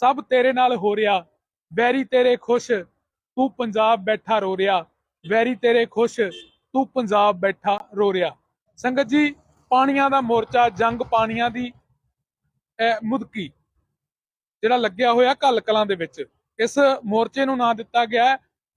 ਸਭ ਤੇਰੇ ਨਾਲ ਹੋ ਰਿਹਾ। ਵੈਰੀ ਤੇਰੇ ਖੁਸ਼, ਤੂੰ ਪੰਜਾਬ ਬੈਠਾ ਰੋ ਰਿਹਾ। ਵੈਰੀ ਤੇਰੇ ਖੁਸ਼, ਤੂੰ ਪੰਜਾਬ ਬੈਠਾ ਰੋ ਰਿਹਾ। ਸੰਗਤ ਜੀ, ਪਾਣੀਆਂ ਦਾ ਮੋਰਚਾ, ਜੰਗ ਪਾਣੀਆਂ ਦੀ ਮੁਦਕੀ, ਜਿਹੜਾ ਲੱਗਿਆ ਹੋਇਆ ਕੱਲ ਕਲਾਂ ਦੇ ਵਿੱਚ, ਇਸ ਮੋਰਚੇ ਨੂੰ ਨਾਂ ਦਿੱਤਾ ਗਿਆ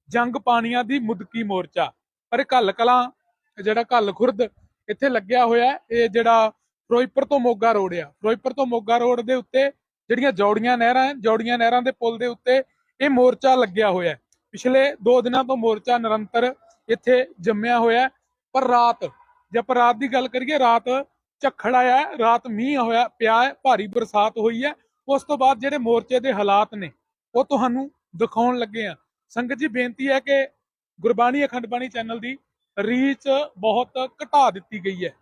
ਜੰਗ ਪਾਣੀਆਂ ਦੀ ਮੁਦਕੀ ਮੋਰਚਾ। ਪਰ ਇਹ ਕੱਲ ਕਲਾਂ, ਜਿਹੜਾ ਕੱਲ ਖੁਰਦ ਇੱਥੇ ਲੱਗਿਆ ਹੋਇਆ ਇਹ ਜਿਹੜਾ ਫਿਰੋਜ਼ਪੁਰ ਤੋਂ ਮੋਗਾ ਰੋਡ ਆ। ਫਿਰੋਜ਼ਪੁਰ ਤੋਂ ਮੋਗਾ ਰੋਡ ਦੇ ਉੱਤੇ ਜਿਹੜੀਆਂ ਜੌੜੀਆਂ ਨਹਿਰਾਂ ਹੈ ਜੌੜੀਆਂ ਨਹਿਰਾਂ ਦੇ ਪੁਲ ਦੇ ਉੱਤੇ ਇਹ ਮੋਰਚਾ ਲੱਗਿਆ ਹੋਇਆ ਪਿਛਲੇ 2 ਦਿਨਾਂ ਤੋਂ ਮੋਰਚਾ ਨਿਰੰਤਰ ਇੱਥੇ ਜੰਮਿਆ ਹੋਇਆ ਪਰ ਰਾਤ, ਜੇ ਆਪਾਂ ਰਾਤ ਦੀ ਗੱਲ ਕਰੀਏ, ਰਾਤ ਝੱਖੜ ਆਇਆ ਰਾਤ ਮੀਂਹ ਹੋਇਆ, ਪਿਆ ਹੈ, ਭਾਰੀ ਬਰਸਾਤ ਹੋਈ ਹੈ। ਉਸ ਤੋਂ ਬਾਅਦ ਜਿਹੜੇ ਮੋਰਚੇ ਦੇ ਹਾਲਾਤ ਨੇ, ਉਹ ਤੁਹਾਨੂੰ ਦਿਖਾਉਣ ਲੱਗੇ ਆ ਸੰਗਤ ਜੀ, ਬੇਨਤੀ ਹੈ ਕਿ ਗੁਰਬਾਣੀ ਅਖੰਡ ਬਾਣੀ ਚੈਨਲ ਦੀ ਰੀਚ ਬਹੁਤ ਘਟਾ ਦਿੱਤੀ ਗਈ ਹੈ।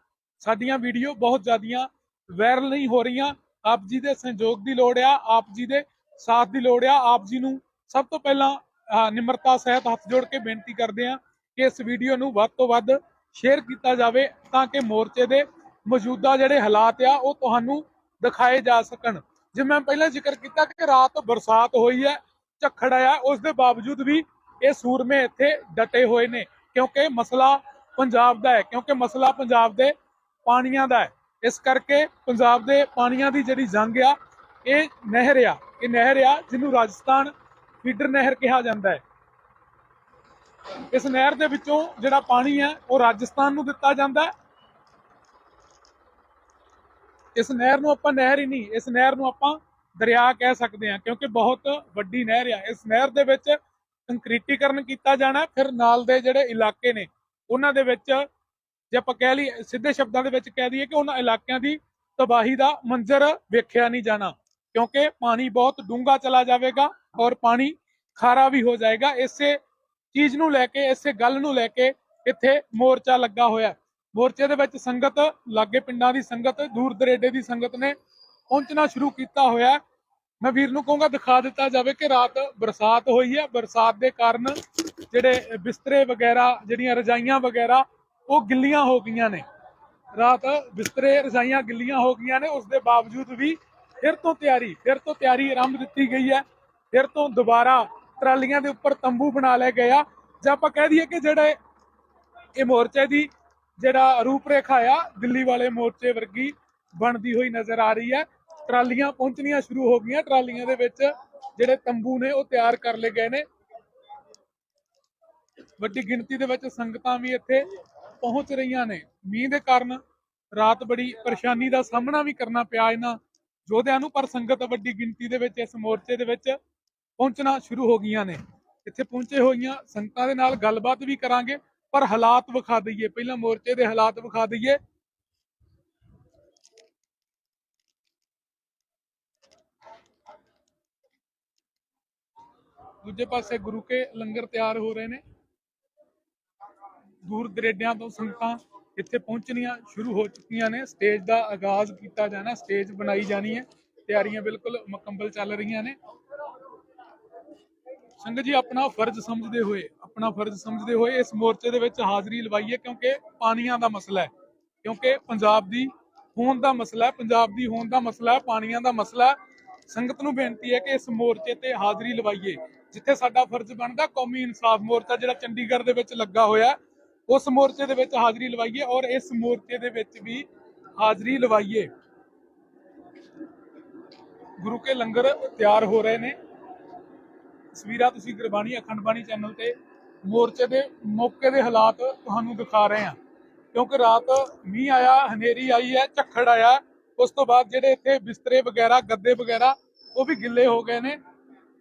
ਸਾਡੀਆਂ ਵੀਡੀਓ ਬਹੁਤ ਜ਼ਿਆਦੀਆਂ ਵਾਇਰਲ ਨਹੀਂ ਹੋ ਰਹੀਆਂ। ਆਪ ਜੀ ਦੇ ਸਹਿਯੋਗ ਦੀ ਲੋੜ ਆ, ਆਪ ਜੀ ਦੇ ਸਾਥ ਦੀ ਲੋੜ ਆ, ਆਪ ਜੀ ਨੂੰ ਸਭ ਤੋਂ ਪਹਿਲਾਂ ਨਿਮਰਤਾ, ਸਹਿਤ ਹੱਥ ਜੋੜ ਕੇ ਬੇਨਤੀ ਕਰਦੇ ਆ ਕਿ ਇਸ ਵੀਡੀਓ ਨੂੰ ਵੱਧ ਤੋਂ ਵੱਧ ਸ਼ੇਅਰ ਕੀਤਾ ਜਾਵੇ ਤਾਂ ਕਿ ਮੋਰਚੇ ਦੇ ਮੌਜੂਦਾ ਜਿਹੜੇ ਹਾਲਾਤ ਆ, ਉਹ ਤੁਹਾਨੂੰ ਦਿਖਾਏ ਜਾ ਸਕਣ। ਜਿਵੇਂ ਮੈਂ ਪਹਿਲਾਂ ਜ਼ਿਕਰ ਕੀਤਾ ਕਿ ਰਾਤ ਬਰਸਾਤ ਹੋਈ ਹੈ, ਝੱਖੜ ਆਇਆ, ਉਸ ਦੇ ਬਾਵਜੂਦ ਵੀ ਇਹ ਸੂਰਮੇ ਇੱਥੇ ਡਟੇ ਹੋਏ ਨੇ, ਕਿਉਂਕਿ ਮਸਲਾ ਪੰਜਾਬ ਦਾ ਹੈ, ਕਿਉਂਕਿ ਮਸਲਾ ਪੰਜਾਬ ਦੇ ਪਾਣੀਆਂ ਦਾ ਹੈ। ਇਸ ਕਰਕੇ ਪੰਜਾਬ ਦੇ ਪਾਣੀਆਂ ਦੀ ਜਿਹੜੀ ਜੰਗ ਆ, ਇਹ ਨਹਿਰ ਆ, ਇਹ ਨਹਿਰ ਆ ਜਿਹਨੂੰ ਰਾਜਸਥਾਨ ਫੀਡਰ ਨਹਿਰ ਕਿਹਾ ਜਾਂਦਾ ਹੈ। ਇਸ ਨਹਿਰ ਦੇ ਵਿੱਚੋਂ ਜਿਹੜਾ ਪਾਣੀ ਹੈ ਉਹ ਰਾਜਸਥਾਨ ਨੂੰ ਦਿੱਤਾ ਜਾਂਦਾ ਹੈ। ਇਸ ਨਹਿਰ ਨੂੰ ਆਪਾਂ ਨਹਿਰ ਹੀ ਨਹੀਂ, ਇਸ ਨਹਿਰ ਨੂੰ ਆਪਾਂ ਦਰਿਆ ਕਹਿ ਸਕਦੇ ਹਾਂ, ਕਿਉਂਕਿ ਬਹੁਤ ਵੱਡੀ ਨਹਿਰ ਆ। ਇਸ ਨਹਿਰ ਦੇ ਵਿੱਚ ਕੰਕਰੀਟੀਕਰਨ ਕੀਤਾ ਜਾਣਾ, ਫਿਰ ਨਾਲ ਦੇ ਜਿਹੜੇ ਇਲਾਕੇ ਨੇ, ਉਹਨਾਂ ਦੇ ਵਿੱਚ ਜੇ ਆਪਾਂ ਕਹਿ ਲਈ, ਸਿੱਧੇ ਸ਼ਬਦਾਂ ਦੇ ਵਿੱਚ ਕਹਿ ਦਈਏ ਕਿ ਉਹਨਾਂ ਇਲਾਕਿਆਂ ਦੀ ਤਬਾਹੀ ਦਾ ਮੰਜ਼ਰ ਵੇਖਿਆ ਨਹੀਂ ਜਾਣਾ, ਕਿਉਂਕਿ ਪਾਣੀ ਬਹੁਤ ਡੂੰਘਾ ਚਲਾ ਜਾਵੇਗਾ ਔਰ ਪਾਣੀ ਖਾਰਾ ਵੀ ਹੋ ਜਾਏਗਾ। ਇਸੇ ਚੀਜ਼ ਨੂੰ ਲੈ ਕੇ, ਇਸੇ ਗੱਲ ਨੂੰ ਲੈ ਕੇ ਇੱਥੇ ਮੋਰਚਾ ਲੱਗਾ ਹੋਇਆ। ਮੋਰਚੇ ਦੇ ਵਿੱਚ ਸੰਗਤ, ਲਾਗੇ ਪਿੰਡਾਂ ਦੀ ਸੰਗਤ, ਦੂਰ ਦਰੇਡੇ ਦੀ ਸੰਗਤ ਨੇ ਪਹੁੰਚਣਾ ਸ਼ੁਰੂ ਕੀਤਾ ਹੋਇਆ। ਮੈਂ ਵੀਰ ਨੂੰ ਕਹੂੰਗਾ, ਦਿਖਾ ਦਿੱਤਾ ਜਾਵੇ ਕਿ ਰਾਤ ਬਰਸਾਤ ਹੋਈ ਹੈ। ਬਰਸਾਤ ਦੇ ਕਾਰਨ ਜਿਹੜੇ ਬਿਸਤਰੇ ਵਗੈਰਾ, ਜਿਹੜੀਆਂ ਰਜਾਈਆਂ ਵਗੈਰਾ ਉਹ ਗਿੱਲੀਆਂ ਹੋ ਗਈਆਂ ਨੇ। ਰਾਤ ਬਿਸਤਰੇ ਰਜਾਈਆਂ ਗਿੱਲੀਆਂ ਹੋ ਗਈਆਂ ਨੇ, ਉਸ ਦੇ ਬਾਵਜੂਦ ਵੀ ਫਿਰ ਤੋਂ ਤਿਆਰੀ, ਫਿਰ ਤੋਂ ਤਿਆਰੀ ਆਰੰਭ ਦਿੱਤੀ ਗਈ ਹੈ। ਫਿਰ ਤੋਂ ਦੁਬਾਰਾ ਟਰਾਲੀਆਂ ਦੇ ਉੱਪਰ ਤੰਬੂ ਬਣਾ ਲਏ ਗਏ ਜੇ ਆਪਾਂ ਕਹਿ ਦਈਏ ਕਿ ਜਿਹੜੇ ਇਹ ਮੋਰਚੇ ਦੀ ਜਿਹੜਾ ਰੂਪਰੇਖਾ ਆ, ਦਿੱਲੀ ਵਾਲੇ ਮੋਰਚੇ ਵਰਗੀ ਬਣਦੀ ਹੋਈ ਨਜ਼ਰ ਆ ਰਹੀ ਹੈ। ਟਰਾਲੀਆਂ ਪਹੁੰਚਣੀਆਂ ਸ਼ੁਰੂ ਹੋ ਗਈਆਂ। ਟਰਾਲੀਆਂ ਦੇ ਵਿੱਚ ਜਿਹੜੇ ਤੰਬੂ ਨੇ, ਉਹ ਤਿਆਰ ਕਰ ਲਏ ਗਏ ਨੇ। ਵੱਡੀ ਗਿਣਤੀ ਦੇ ਵਿੱਚ ਸੰਗਤਾਂ ਵੀ ਇੱਥੇ ਪਹੁੰਚ ਰਹੀਆਂ ਨੇ। ਮੀਂਹ ਦੇ ਕਾਰਨ ਰਾਤ ਬੜੀ ਪਰੇਸ਼ਾਨੀ ਦਾ ਸਾਹਮਣਾ ਵੀ ਕਰਨਾ ਪਿਆ ਇਹਨਾਂ ਯੋਧਿਆਂ ਨੂੰ, ਪਰ ਸੰਗਤ ਵੱਡੀ ਗਿਣਤੀ ਦੇ ਵਿੱਚ ਇਸ ਮੋਰਚੇ ਦੇ ਵਿੱਚ ਪਹੁੰਚਣਾ ਸ਼ੁਰੂ ਹੋ ਗਈਆਂ ਨੇ। ਇੱਥੇ ਪਹੁੰਚੇ ਹੋਈਆਂ ਸੰਗਤਾਂ ਦੇ ਨਾਲ ਗੱਲਬਾਤ ਵੀ ਕਰਾਂਗੇ, ਪਰ ਹਾਲਾਤ ਵਿਖਾ ਦਈਏ। ਪਹਿਲਾਂ ਮੋਰਚੇ ਦੇ ਹਾਲਾਤ ਵਿਖਾ ਦਈਏ। ਦੂਜੇ ਪਾਸੇ ਗੁਰੂ ਕੇ ਲੰਗਰ ਤਿਆਰ ਹੋ ਰਹੇ ਨੇ। ਦੂਰ ਦਰੇਡਿਆਂ ਤੋਂ ਸੰਗਤਾਂ ਇੱਥੇ ਪਹੁੰਚਣੀਆਂ ਸ਼ੁਰੂ ਹੋ ਚੁੱਕੀਆਂ ਨੇ। ਸਟੇਜ ਦਾ ਆਗਾਜ਼ ਕੀਤਾ ਜਾਣਾ, ਸਟੇਜ ਬਣਾਈ ਜਾਣੀ ਹੈ। ਤਿਆਰੀਆਂ ਬਿਲਕੁਲ ਮੁਕੰਮਲ ਚੱਲ ਰਹੀਆਂ ਨੇ। ਸੰਗਤ ਜੀ, ਆਪਣਾ ਫਰਜ਼ ਸਮਝਦੇ ਹੋਏ, ਆਪਣਾ ਫਰਜ਼ ਸਮਝਦੇ ਹੋਏ ਇਸ ਮੋਰਚੇ ਦੇ ਵਿੱਚ ਹਾਜ਼ਰੀ ਲਵਾਈਏ ਕਿਉਂਕਿ ਪਾਣੀਆਂ ਦਾ ਮਸਲਾ ਹੈ। ਕਿਉਂਕਿ ਪੰਜਾਬ ਦੀ ਹੋਣ ਦਾ ਮਸਲਾ ਹੈ, ਪੰਜਾਬ ਦੀ ਹੋਣ ਦਾ ਮਸਲਾ ਹੈ, ਪਾਣੀਆਂ ਦਾ ਮਸਲਾ ਸੰਗਤ ਨੂੰ ਬੇਨਤੀ ਹੈ ਕਿ ਇਸ ਮੋਰਚੇ ਤੇ ਹਾਜ਼ਰੀ ਲਵਾਈਏ। ਜਿੱਥੇ ਸਾਡਾ ਫਰਜ਼ ਬਣਦਾ, ਕੌਮੀ ਇਨਸਾਫ ਮੋਰਚਾ ਜਿਹੜਾ ਚੰਡੀਗੜ੍ਹ ਦੇ ਵਿੱਚ ਲੱਗਾ ਹੋਇਆ ਉਸ ਮੋਰਚੇ ਦੇ ਵਿੱਚ ਹਾਜ਼ਰੀ ਲਵਾਈਏ ਔਰ ਇਸ ਮੋਰਚੇ ਦੇ ਵਿੱਚ ਵੀ ਹਾਜ਼ਰੀ ਲਵਾਈਏ। ਗੁਰੂ ਕੇ ਲੰਗਰ ਤਿਆਰ ਹੋ ਰਹੇ ਨੇ। ਤਸਵੀਰਾਂ ਤੁਸੀਂ ਗੁਰਬਾਣੀ ਅਖੰਡ ਬਾਣੀ ਚੈਨਲ ਤੇ ਮੋਰਚੇ ਦੇ ਮੌਕੇ ਦੇ ਹਾਲਾਤ ਤੁਹਾਨੂੰ ਦਿਖਾ ਰਹੇ ਹਾਂ। ਕਿਉਂਕਿ ਰਾਤ ਮੀਂਹ ਆਇਆ, ਹਨੇਰੀ ਆਈ ਹੈ, ਝੱਖੜ ਆਇਆ, ਉਸ ਤੋਂ ਬਾਅਦ ਜਿਹੜੇ ਇੱਥੇ ਬਿਸਤਰੇ ਵਗੈਰਾ, ਗੱਦੇ ਵਗੈਰਾ, ਉਹ ਵੀ ਗਿੱਲੇ ਹੋ ਗਏ ਨੇ।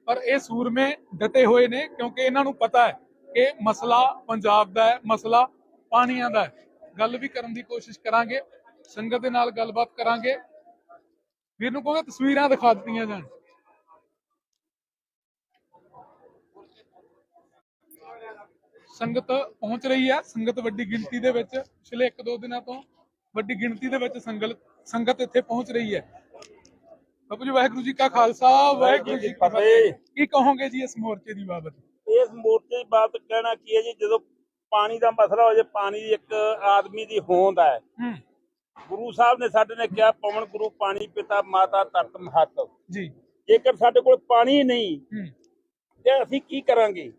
ਪਰ ਇਹ ਸੂਰਮੇ ਡਟੇ ਹੋਏ ਨੇ ਕਿਉਂਕਿ ਇਹਨਾਂ ਨੂੰ ਪਤਾ ਹੈ ਕਿ ਮਸਲਾ ਪੰਜਾਬ ਦਾ ਹੈ ਮਸਲਾ ਪਾਣੀਆਂ ਦਾ ਹੈ। ਗੱਲ ਵੀ ਕਰਨ ਦੀ ਕੋਸ਼ਿਸ਼ ਕਰਾਂਗੇ ਸੰਗਤ ਦੇ ਨਾਲ ਗੱਲਬਾਤ ਕਰਾਂਗੇ। ਵੀਰ ਨੂੰ ਕਹੋਗੇ ਤਸਵੀਰਾਂ ਦਿਖਾ ਦਿੱਤੀਆਂ ਜਾਣ। ਸੰਗਤ ਪਹੁੰਚ ਰਹੀ ਹੈ ਸੰਗਤ ਵੱਡੀ ਗਿਣਤੀ ਦੇ ਵਿੱਚ ਪਿਛਲੇ 1-2 ਦਿਨਾਂ ਤੋਂ ਵੱਡੀ ਗਿਣਤੀ ਦੇ ਵਿੱਚ ਸੰਗਤ ਸੰਗਤ ਇੱਥੇ ਪਹੁੰਚ ਰਹੀ ਹੈ। ਬਾਬੂ ਜੀ ਵਾਹਿਗੁਰੂ ਜੀ ਕਾ ਖਾਲਸਾ ਵਾਹਿਗੁਰੂ ਜੀ ਕੀ ਫਤਿਹ। ਕੀ ਕਹੋਗੇ ਜੀ ਇਸ ਮੋਰਚੇ ਦੀ ਬਾਬਤ? ਇਸ ਮੋਰਚੇ ਦੀ ਬਾਤ ਕਹਿਣਾ ਕੀ ਹੈ ਜੀ? ਜਦੋਂ ਪਾਣੀ ਦਾ ਮਸਲਾ ਹੋ ਜੇ ਪਾਣੀ ਦੀ ਇੱਕ ਆਦਮੀ ਦੀ ਹੋਂਦ ਹੈ। ਗੁਰੂ ਸਾਹਿਬ ਨੇ ਸਾਡੇ ਨੇ ਕਿਹਾ ਪਵਨ ਗੁਰੂ ਪਾਣੀ ਪਿਤਾ ਮਾਤਾ ਧਰਤ ਮਹਤ। ਜੀ। ਜੇਕਰ ਸਾਡੇ ਕੋਲ ਪਾਣੀ ਨਹੀਂ ਤੇ ਅਸੀਂ ਕੀ ਕਰਾਂਗੇ?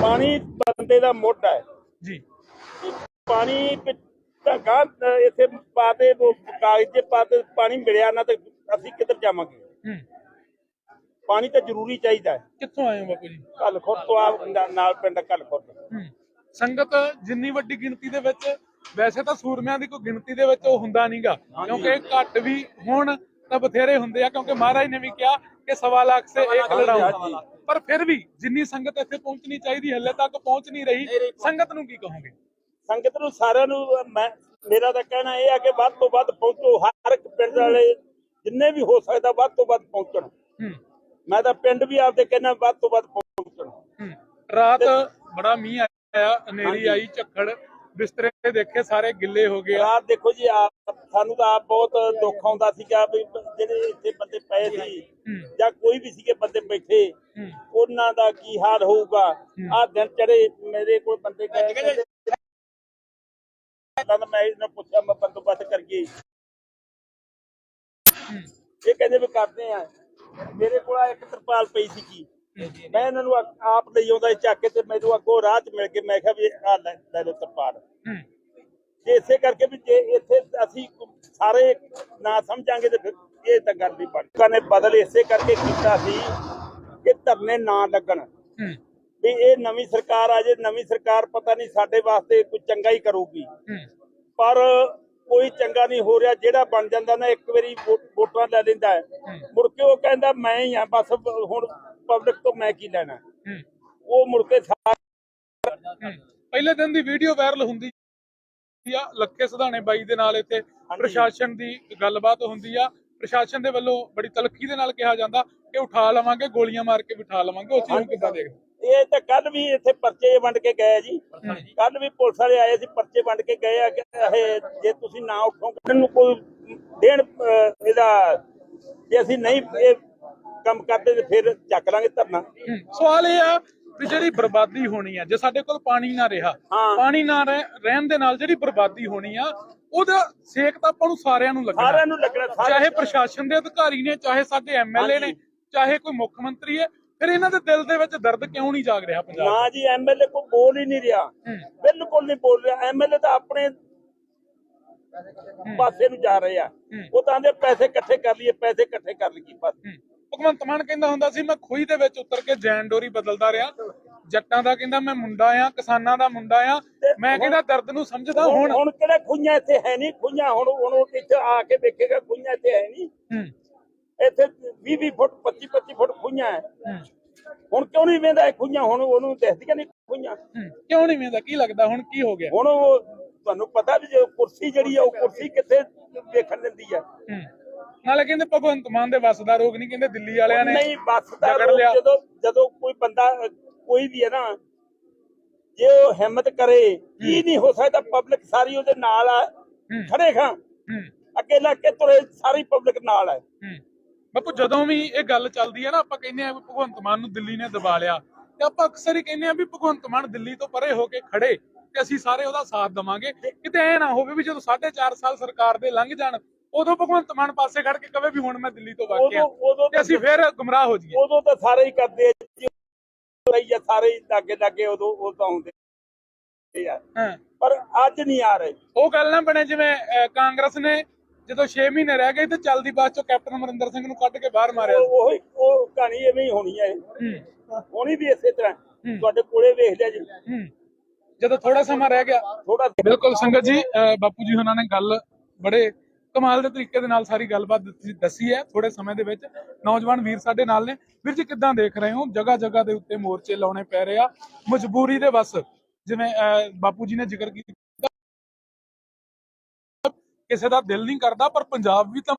ਪਾਣੀ ਬੰਦੇ ਦਾ ਮੁੱਢ ਹੈ। ਜੀ। ਪਾਣੀ ਧੱਗਾ ਇੱਥੇ ਪਾਤੇ ਉਹ ਕਾਗਜ਼ 'ਚ ਪਾਤੇ ਪਾਣੀ ਮਿਲਿਆ ਨਾ ਤੇ ਅਸੀਂ ਕਿੱਧਰ ਜਾਵਾਂਗੇ? ਪਾਣੀ ਤਾਂ ਜ਼ਰੂਰੀ ਚਾਹੀਦਾ ਹੈ। ਕਿੱਥੋਂ ਆਏ ਹੋ ਬਾਪੂ ਜੀ? ਕੱਲ ਖੁਦ ਤੋਂ ਆ ਨਾਲ ਪਿੰਡ ਕੱਲ ਹੂੰ। ਸੰਗਤ ਜਿੰਨੀ ਵੱਡੀ ਗਿਣਤੀ ਦੇ ਵਿੱਚ ਵੈਸੇ ਤਾਂ ਸੂਰਮਿਆਂ ਦੀ ਕੋਈ ਗਿਣਤੀ ਦੇ ਵਿੱਚ ਉਹ ਹੁੰਦਾ ਨਹੀਂਗਾ ਕਿਉਂਕਿ ਘੱਟ ਵੀ ਹੋਣ ਤਾਂ ਬਥੇਰੇ ਹੁੰਦੇ ਆ ਕਿਉਂਕਿ ਮਹਾਰਾਜ ਨੇ ਵੀ ਕਿਹਾ ਕਿ ਸਵਾ ਲੱਖ ਸੇ ਇੱਕ ਲੜਾਊ ਪਰ ਫਿਰ ਵੀ ਜਿੰਨੀ ਸੰਗਤ ਇੱਥੇ ਪਹੁੰਚਣੀ ਚਾਹੀਦੀ ਹੱਲੇ ਤੱਕ ਪਹੁੰਚ ਨਹੀਂ ਰਹੀ। ਸੰਗਤ ਨੂੰ ਕੀ ਕਹੋਗੇ? ਸੰਗਤ ਨੂੰ ਸਾਰਿਆਂ ਨੂੰ ਮੈਂ ਮੇਰਾ ਤਾਂ ਕਹਿਣਾ ਇਹ ਆ ਕਿ ਵੱਧ ਤੋਂ ਵੱਧ ਪਹੁੰਚੋ। ਹਰ ਇੱਕ ਪਿੰਡ ਵਾਲੇ ਜਿੰਨੇ ਵੀ ਹੋ ਸਕਦਾ ਵੱਧ ਤੋਂ ਵੱਧ ਪਹੁੰਚਣ। ਹੂੰ। ਮੈਂ ਤਾਂ ਪਿੰਡ ਵੀ ਆਪਦੇ ਕਹਿੰਦਾ ਵੱਧ ਤੋਂ ਵੱਧ ਪਹੁੰਚਣ। ਰਾਤ ਬੜਾ ਮੀਂਹ ਆਇਆ ਹਨੇਰੀ ਆਈ ਝੱਖੜ ਬਿਸਤਰੇ ਦੇਖੇ ਸਾਰੇ ਗਿੱਲੇ ਹੋ ਗਏ ਆ। ਰਾਤ ਦੇਖੋ ਜੀ ਆਪ ਸਾਨੂੰ ਤਾਂ ਆਪ ਬਹੁਤ ਦੁੱਖ ਆਉਂਦਾ ਸੀਗਾ ਵੀ ਜਿਹੜੇ ਇੱਥੇ ਬੰਦੇ ਪਏ ਸੀ ਜਾਂ ਕੋਈ ਵੀ ਸੀਗੇ ਬੰਦੇ ਬੈਠੇ ਉਹਨਾਂ ਦਾ ਕੀ ਹਾਲ ਹੋਊਗਾ? ਆ ਦਿਨ ਚੜੇ ਮੇਰੇ ਕੋਲ ਬੰਦੇ ਗਏ ਕਹਿੰਦੇ ਤਾਂ ਮੈਂ ਇਹਨਾਂ ਪੁੱਛਿਆ ਮੈਂ ਬੰਦੋਬਸਤ ਕਰੀਏ। ਇਹ ਕਹਿੰਦੇ ਵੀ ਕਰਦੇ ਆ। ਮੇਰੇ ਕੋਲ ਇੱਕ ਤਰਪਾਲ ਪਈ ਸੀ ਕੀ ਮੈਂ ਇਹਨਾਂ ਨੂੰ ਆਪ ਲਈ ਆਉਂਦਾ ਚੱਕ ਕੇ ਤੇ ਮੈਨੂੰ ਅੱਗੋਂ ਰਾਹ 'ਚ ਮਿਲ ਕੇ ਮੈਂ ਕਿਹਾ ਵੀ ਆ ਲੈ ਲੈ ਲਓ ਤਰਪਾਲ ਇਸੇ ਕਰਕੇ ਵੀ ਜੇ ਇੱਥੇ ਅਸੀਂ ਸਾਰੇ ਨਾ ਸਮਝਾਂਗੇ ਤੇ ਫਿਰ ਇਹ ਤਾਂ ਗੱਲ ਨਹੀਂ ਬਣਦੀ ਨੇ ਬਦਲ ਇਸੇ ਕਰਕੇ ਕੀਤਾ ਸੀ ਕਿ ਧਰਨੇ ਨਾ ਲੱਗਣ। ਵੀ ਇਹ ਨਵੀਂ ਸਰਕਾਰ ਆ ਜੇ ਨਵੀਂ ਸਰਕਾਰ ਪਤਾ ਨਹੀਂ ਸਾਡੇ ਵਾਸਤੇ ਕੋਈ ਚੰਗਾ ਹੀ ਕਰੂਗੀ। ਪਰ ਕੋਈ ਚੰਗਾ ਨਹੀਂ ਹੋ ਰਿਹਾ ਜਿਹੜਾ ਬਣ ਜਾਂਦਾ ਨਾ ਇੱਕ ਵਾਰੀ ਵੋਟਾਂ ਲੈ ਲੈਂਦਾ ਹੈ। ਮੁੜ ਕੇ ਉਹ ਕਹਿੰਦਾ ਮੈਂ ਹੀ ਆ ਬਸ ਹੁਣ ਪਬਲਿਕ ਤੋਂ ਮੈਂ ਕੀ ਲੈਣਾ? ਉਹ ਮੁੜ ਕੇ। ਪਹਿਲੇ ਦਿਨ ਦੀ ਵੀਡੀਓ ਵਾਇਰਲ ਹੁੰਦੀ ਆ ਲੱਖੇ ਸਧਾਣੇ ਬਾਈ ਦੇ ਨਾਲ ਇੱਥੇ ਪ੍ਰਸ਼ਾਸਨ ਦੀ ਗੱਲਬਾਤ ਹੁੰਦੀ ਆ। ਪ੍ਰਸ਼ਾਸਨ ਦੇ ਵੱਲੋਂ ਬੜੀ ਤਲਖੀ ਦੇ ਨਾਲ ਕਿਹਾ ਜਾਂਦਾ ਕਿ ਉਠਾ ਲਵਾਂਗੇ ਗੋਲੀਆਂ ਮਾਰ ਕੇ ਬਿਠਾ ਲਵਾਂਗੇ। ਉਹ ਚੀਜ਼ ਨੂੰ ਕਿੱਦਾਂ ਦੇਖਦੇ ਇਹ ਤਾਂ ਕੱਲ ਵੀ ਇੱਥੇ ਪਰਚੇ ਵੰਡ ਕੇ ਗਏ ਜੀ। ਕੱਲ ਵੀ ਪੁਲਿਸ ਵਾਲੇ ਆਏ ਸੀ ਪਰਚੇ ਵੰਡ ਕੇ ਗਏ ਆ ਕਿ ਇਹ ਜੇ ਤੁਸੀਂ ਨਾ ਉਠੋਗੇ ਇਹਨੂੰ ਕੋਈ ਦੇਣ ਇਹਦਾ ਜੇ ਅਸੀਂ ਨਹੀਂ ਇਹ ਕੰਮ ਕਰਦੇ ਤੇ ਫਿਰ ਚੱਕ ਲਾਂਗੇ ਧਰਨਾ। ਸਵਾਲ ਇਹ ਆ ਵੀ ਜਿਹੜੀ ਬਰਬਾਦੀ ਹੋਣੀ ਆ ਜੇ ਸਾਡੇ ਕੋਲ ਪਾਣੀ ਨਾ ਰਿਹਾ। ਪਾਣੀ ਨਾ ਰਹਿ- ਰਹਿਣ ਦੇ ਨਾਲ ਜਿਹੜੀ ਬਰਬਾਦੀ ਹੋਣੀ ਆ ਉਹਦਾ ਸੇਕ ਤਾਂ ਆਪਾਂ ਨੂੰ ਸਾਰਿਆਂ ਨੂੰ ਲੱਗਣਾ। ਸਾਰਿਆਂ ਨੂੰ ਲੱਗਣਾ ਚਾਹੇ ਪ੍ਰਸ਼ਾਸਨ ਦੇ ਅਧਿਕਾਰੀ ਨੇ ਚਾਹੇ ਸਾਡੇ ਐਮਐਲਏ ਨੇ ਚਾਹੇ ਕੋਈ ਮੁੱਖ ਮੰਤਰੀ ਹੈ ਫਿਰ ਇਹਨਾਂ ਦੇ ਦਿਲ ਦੇ ਵਿੱਚ ਦਰਦ ਕਿਉਂ ਨਹੀਂ ਜਾਗ ਰਿਹਾ ਪੰਜਾਬ ਨਾ ਜੀ ਐਮਐਲਏ ਕੋ ਬੋਲ ਹੀ ਨਹੀਂ ਰਿਹਾ। ਬਿਲਕੁਲ ਨਹੀਂ ਬੋਲ ਰਿਹਾ। ਐਮਐਲਏ ਤਾਂ ਆਪਣੇ ਪਾਸੇ ਨੂੰ ਜਾ ਰਹੇ ਆ। ਉਹ ਤਾਂ ਆਂਦੇ ਪੈਸੇ ਇਕੱਠੇ ਕਰ ਲਈਏ ਪੈਸੇ ਇਕੱਠੇ ਕਰ ਲਈਏ ਬਸ। ਭਗਵੰਤ ਮਾਨ ਕਹਿੰਦਾ ਹੁੰਦਾ ਸੀ ਮੈਂ ਖੂਹੀ ਦੇ ਵਿੱਚ ਉਤਰ ਕੇ ਜੈਨ ਡੋਰੀ ਬਦਲਦਾ ਰਿਹਾ। ਜੱਟਾਂ ਦਾ ਕਹਿੰਦਾ ਮੈਂ ਮੁੰਡਾ ਆ ਕਿਸਾਨਾਂ ਦਾ ਮੁੰਡਾ ਆ। ਮੈਂ ਕਹਿੰਦਾ ਦਰਦ ਨੂੰ ਸਮਝਦਾ ਹੁਣ ਹੁਣ ਕਿਹੜੇ ਖੁਈਆਂ ਇੱਥੇ ਹੈ ਨਹੀਂ? ਖੁਈਆਂ ਹੁਣ ਹੁਣ ਇੱਥੇ ਆ ਕੇ ਦੇਖੇਗਾ ਖੁਈਆਂ ਇੱਥੇ ਹੈ ਨਹੀਂ। ਇੱਥੇ 20 20 ਫੁੱਟ 25 25 ਫੁੱਟ ਖੁਈਆਂ ਹੈ। ਹੁਣ ਕਿਉਂ ਨਹੀਂ ਵੇਂਦਾ ਇਹ ਖੁਈਆਂ ਹੁਣ ਉਹਨੂੰ ਦਿਖਦੀਆਂ ਨਹੀਂ ਖੁਈਆਂ। ਕਿਉਂ ਨਹੀਂ ਵੇਂਦਾ? ਕੀ ਲੱਗਦਾ ਹੁਣ ਕੀ ਹੋ ਗਿਆ? ਹੁਣ ਉਹ ਤੁਹਾਨੂੰ ਪਤਾ ਵੀ ਜੇ ਕੁਰਸੀ ਜਿਹੜੀ ਆ ਉਹ ਕੁਰਸੀ ਕਿੱਥੇ ਵੇਖਣ ਦਿੰਦੀ ਆ। ਨਾਲੇ ਕਹਿੰਦੇ ਭਗਵੰਤ ਮਾਨ ਦੇ ਵੱਸ ਦਾ ਰੋਗ ਨਹੀਂ ਕਹਿੰਦੇ ਦਿੱਲੀ ਵਾਲਿਆਂ ਨੇ ਨਹੀਂ ਦਾ ਰੋਗ ਲਿਆ। ਜਦੋਂ ਜਦੋਂ ਕੋਈ ਬੰਦਾ ਕੋਈ ਵੀ ਹੈ ਨਾ ਜੇ ਉਹ ਹਿੰਮਤ ਕਰੇ ਕੀ ਨਹੀਂ ਹੋ ਸਕਦਾ ਪਬਲਿਕ ਸਾਰੀ ਉਹਦੇ ਨਾਲ ਆ। ਖੜੇ ਖਾਂ। ਅੱਗੇ ਲੱਗ ਕੇ ਤੁਰੇ ਸਾਰੀ ਪਬਲਿਕ ਨਾਲ ਹੂੰ। ਬਾਪੂ ਜਦੋਂ ਵੀ ਇਹ ਗੱਲ ਚੱਲਦੀ ਹੈ ਨਾ ਆਪਾਂ ਕਹਿੰਦੇ ਆ ਭਗਵੰਤ ਮਾਨ ਨੂੰ ਦਿੱਲੀ ਨੇ ਦਬਾ ਲਿਆ ਤੇ ਆਪਾਂ ਅਕਸਰ ਹੀ ਕਹਿੰਦੇ ਆ ਵੀ ਭਗਵੰਤ ਮਾਨ ਦਿੱਲੀ ਤੋਂ ਪਰੇ ਹੋ ਕੇ ਖੜੇ ਤੇ ਅਸੀਂ ਸਾਰੇ ਉਹਦਾ ਸਾਥ ਦਵਾਂਗੇ। ਕਿਤੇ ਐ ਨਾ ਹੋਵੇ ਵੀ ਜਦੋਂ 4.5 ਸਾਲ ਸਰਕਾਰ ਦੇ ਲੰਘ ਜਾਣ ਉਦੋਂ ਭਗਵੰਤ ਮਾਨ ਪਾਸੇ ਖੜ ਕੇ ਕਵੇ ਵੀ ਹੁਣ ਮੈਂ ਦਿੱਲੀ ਤੋਂ ਵਾਕਿਆ ਤੇ ਅਸੀਂ ਫਿਰ ਗੁੰਮਰਾਹ ਹੋ ਜਾਈਏ। ਉਦੋਂ ਤਾਂ ਸਾਰੇ ਹੀ ਕਰਦੇ ਆ ਸਾਰੇ ਹੀ ਲਾਗੇ ਲਾਗੇ ਉਦੋਂ ਉਹ ਤਾਂ ਹੁੰਦੇ ਪਰ ਅੱਜ ਨਹੀਂ ਆ ਰਹੇ। ਉਹ ਗੱਲ ਨਾ ਬਣੇ ਜਿਵੇਂ ਕਾਂਗਰਸ ਨੇ ਜਦੋਂ 6 ਮਹੀਨੇ ਰਹਿ ਗਏ ਤੇ ਚੱਲਦੀ ਬਾਅਦ ਚੋਂ ਕੈਪਟਨ ਅਮਰਿੰਦਰ ਸਿੰਘ ਨੂੰ ਕੱਢ ਕੇ ਬਾਹਰ ਮਾਰਿਆ। ਉਹ ਉਹੀ ਕਹਾਣੀ ਐਵੇਂ ਹੀ ਹੋਣੀ ਹੈ ਹੋਣੀ ਵੀ ਇਸੇ ਤਰ੍ਹਾਂ। ਤੁਹਾਡੇ ਕੋਲੇ ਵੇਖ ਲਿਆ ਜੀ। ਜਦੋਂ ਥੋੜਾ ਸਮਾਂ ਰਹਿ ਗਿਆ। ਥੋੜਾ ਬਿਲਕੁਲ ਸੰਗਤ ਜੀ ਬਾਪੂ ਜੀ ਉਹਨਾਂ ਨੇ ਗੱਲ ਬੜੇ ਕਮਾਲ ਦੇ ਤਰੀਕੇ ਦੇ ਨਾਲ ਸਾਰੀ ਗੱਲਬਾਤ ਦੱਸੀ- ਦੱਸੀ ਹੈ ਥੋੜੇ ਸਮੇਂ ਦੇ ਵਿੱਚ। ਨੌਜਵਾਨ ਵੀਰ ਸਾਡੇ ਨਾਲ ਨੇ। ਵੀਰ ਜੀ ਕਿੱਦਾਂ ਦੇਖ ਰਹੇ ਹੋ? ਜਗ੍ਹਾ ਜਗ੍ਹਾ ਦੇ ਉੱਤੇ ਮੋਰਚੇ ਲਾਉਣੇ ਪੈ ਰਹੇ ਆ। ਮਜਬੂਰੀ ਦੇ ਬਸ ਜਿਵੇਂ ਬਾਪੂ ਜੀ ਨੇ ਜ਼ਿਕਰ ਕੀਤਾ ਕਿਸੇ ਦਾ ਦਿਲ ਨਹੀਂ ਕਰਦਾ ਪਰ ਪੰਜਾਬ ਵੀ ਤਾਂ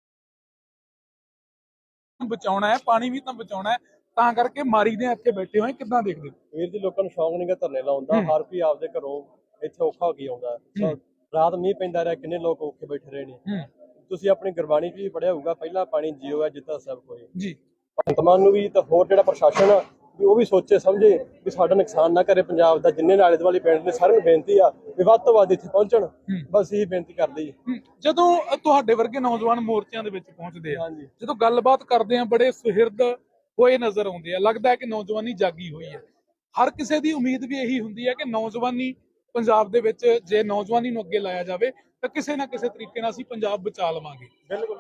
ਬਚਾਉਣਾ ਹੈ ਪਾਣੀ ਵੀ ਤਾਂ ਬਚਾਉਣਾ ਹੈ ਤਾਂ ਕਰਕੇ ਮਾਰੀ ਦੇ ਇੱਥੇ ਬੈਠੇ ਹੋਏ ਕਿੱਦਾਂ ਦੇਖਦੇ? ਵੀਰ ਜੀ ਲੋਕਾਂ ਨੂੰ ਸ਼ੌਂਕ ਨਹੀਂਗਾ ਧਰਨੇ ਲਾਉਣ ਦਾ ਹਰ ਕੋਈ ਆਪਦੇ ਘਰੋਂ ਇੱਥੇ ਔਖਾ ਹੋ ਕੇ ਆਉਂਦਾ। ਰਾਤ ਮੀਂਹ ਪੈਂਦਾ ਰਿਹਾ ਕਿੰਨੇ ਲੋਕ ਔਖੇ ਬੈਠੇ ਰਹੇ ਨੇ। ਤੁਸੀਂ ਆਪਣੀ ਗੁਰਬਾਣੀ 'ਚ ਵੀ ਪੜਿਆ ਹੋਊਗਾ ਪਹਿਲਾ ਪਾਣੀ ਜੀਓ ਹੈ ਜਿੱਤਾ ਸਭ ਕੋਈ। ਜੀ। ਭਗਤਮਾਨ ਨੂੰ ਵੀ ਤਾਂ ਹੋਰ ਜਿਹੜਾ ਪ੍ਰਸ਼ਾਸਨ ਆ ਵੀ ਉਹ ਵੀ ਸੋਚੇ ਸਮਝੇ ਵੀ ਸਾਡਾ ਨੁਕਸਾਨ ਨਾ ਕਰੇ ਪੰਜਾਬ ਦਾ। ਜਿੰਨੇ ਨਾਲੇ ਦੁਆਲੇ ਪਿੰਡ ਨੇ ਸਾਰਿਆਂ ਨੂੰ ਬੇਨਤੀ ਆ ਵੀ ਵੱਧ ਤੋਂ ਵੱਧ ਇੱਥੇ ਪਹੁੰਚਣ। ਬਸ ਇਹੀ ਬੇਨਤੀ ਕਰਦੇ ਜੀ। ਜਦੋਂ ਤੁਹਾਡੇ ਵਰਗੇ ਨੌਜਵਾਨ ਮੋਰਚਿਆਂ ਦੇ ਵਿੱਚ ਪਹੁੰਚਦੇ ਆ ਜਦੋਂ ਗੱਲਬਾਤ ਕਰਦੇ ਆ ਬੜੇ ਸੁਹਿਰਦ ਹੋਏ ਨਜ਼ਰ ਆਉਂਦੇ ਆ ਲੱਗਦਾ ਹੈ ਕਿ ਨੌਜਵਾਨੀ ਜਾਗੀ ਹੋਈ ਹੈ। ਹਰ ਕਿਸੇ ਦੀ ਉਮੀਦ ਵੀ ਇਹੀ ਹੁੰਦੀ ਹੈ ਕਿ ਨੌਜਵਾਨੀ ਪੰਜਾਬ ਦੇ ਵਿੱਚ ਜੇ ਨੌਜਵਾਨੀ ਨੂੰ ਅੱਗੇ ਲਾਇਆ ਜਾਵੇ ਤਾਂ ਕਿਸੇ ਨਾ ਕਿਸੇ ਤਰੀਕੇ ਨਾਲ ਅਸੀਂ ਪੰਜਾਬ ਬਚਾ ਲਵਾਂਗੇ।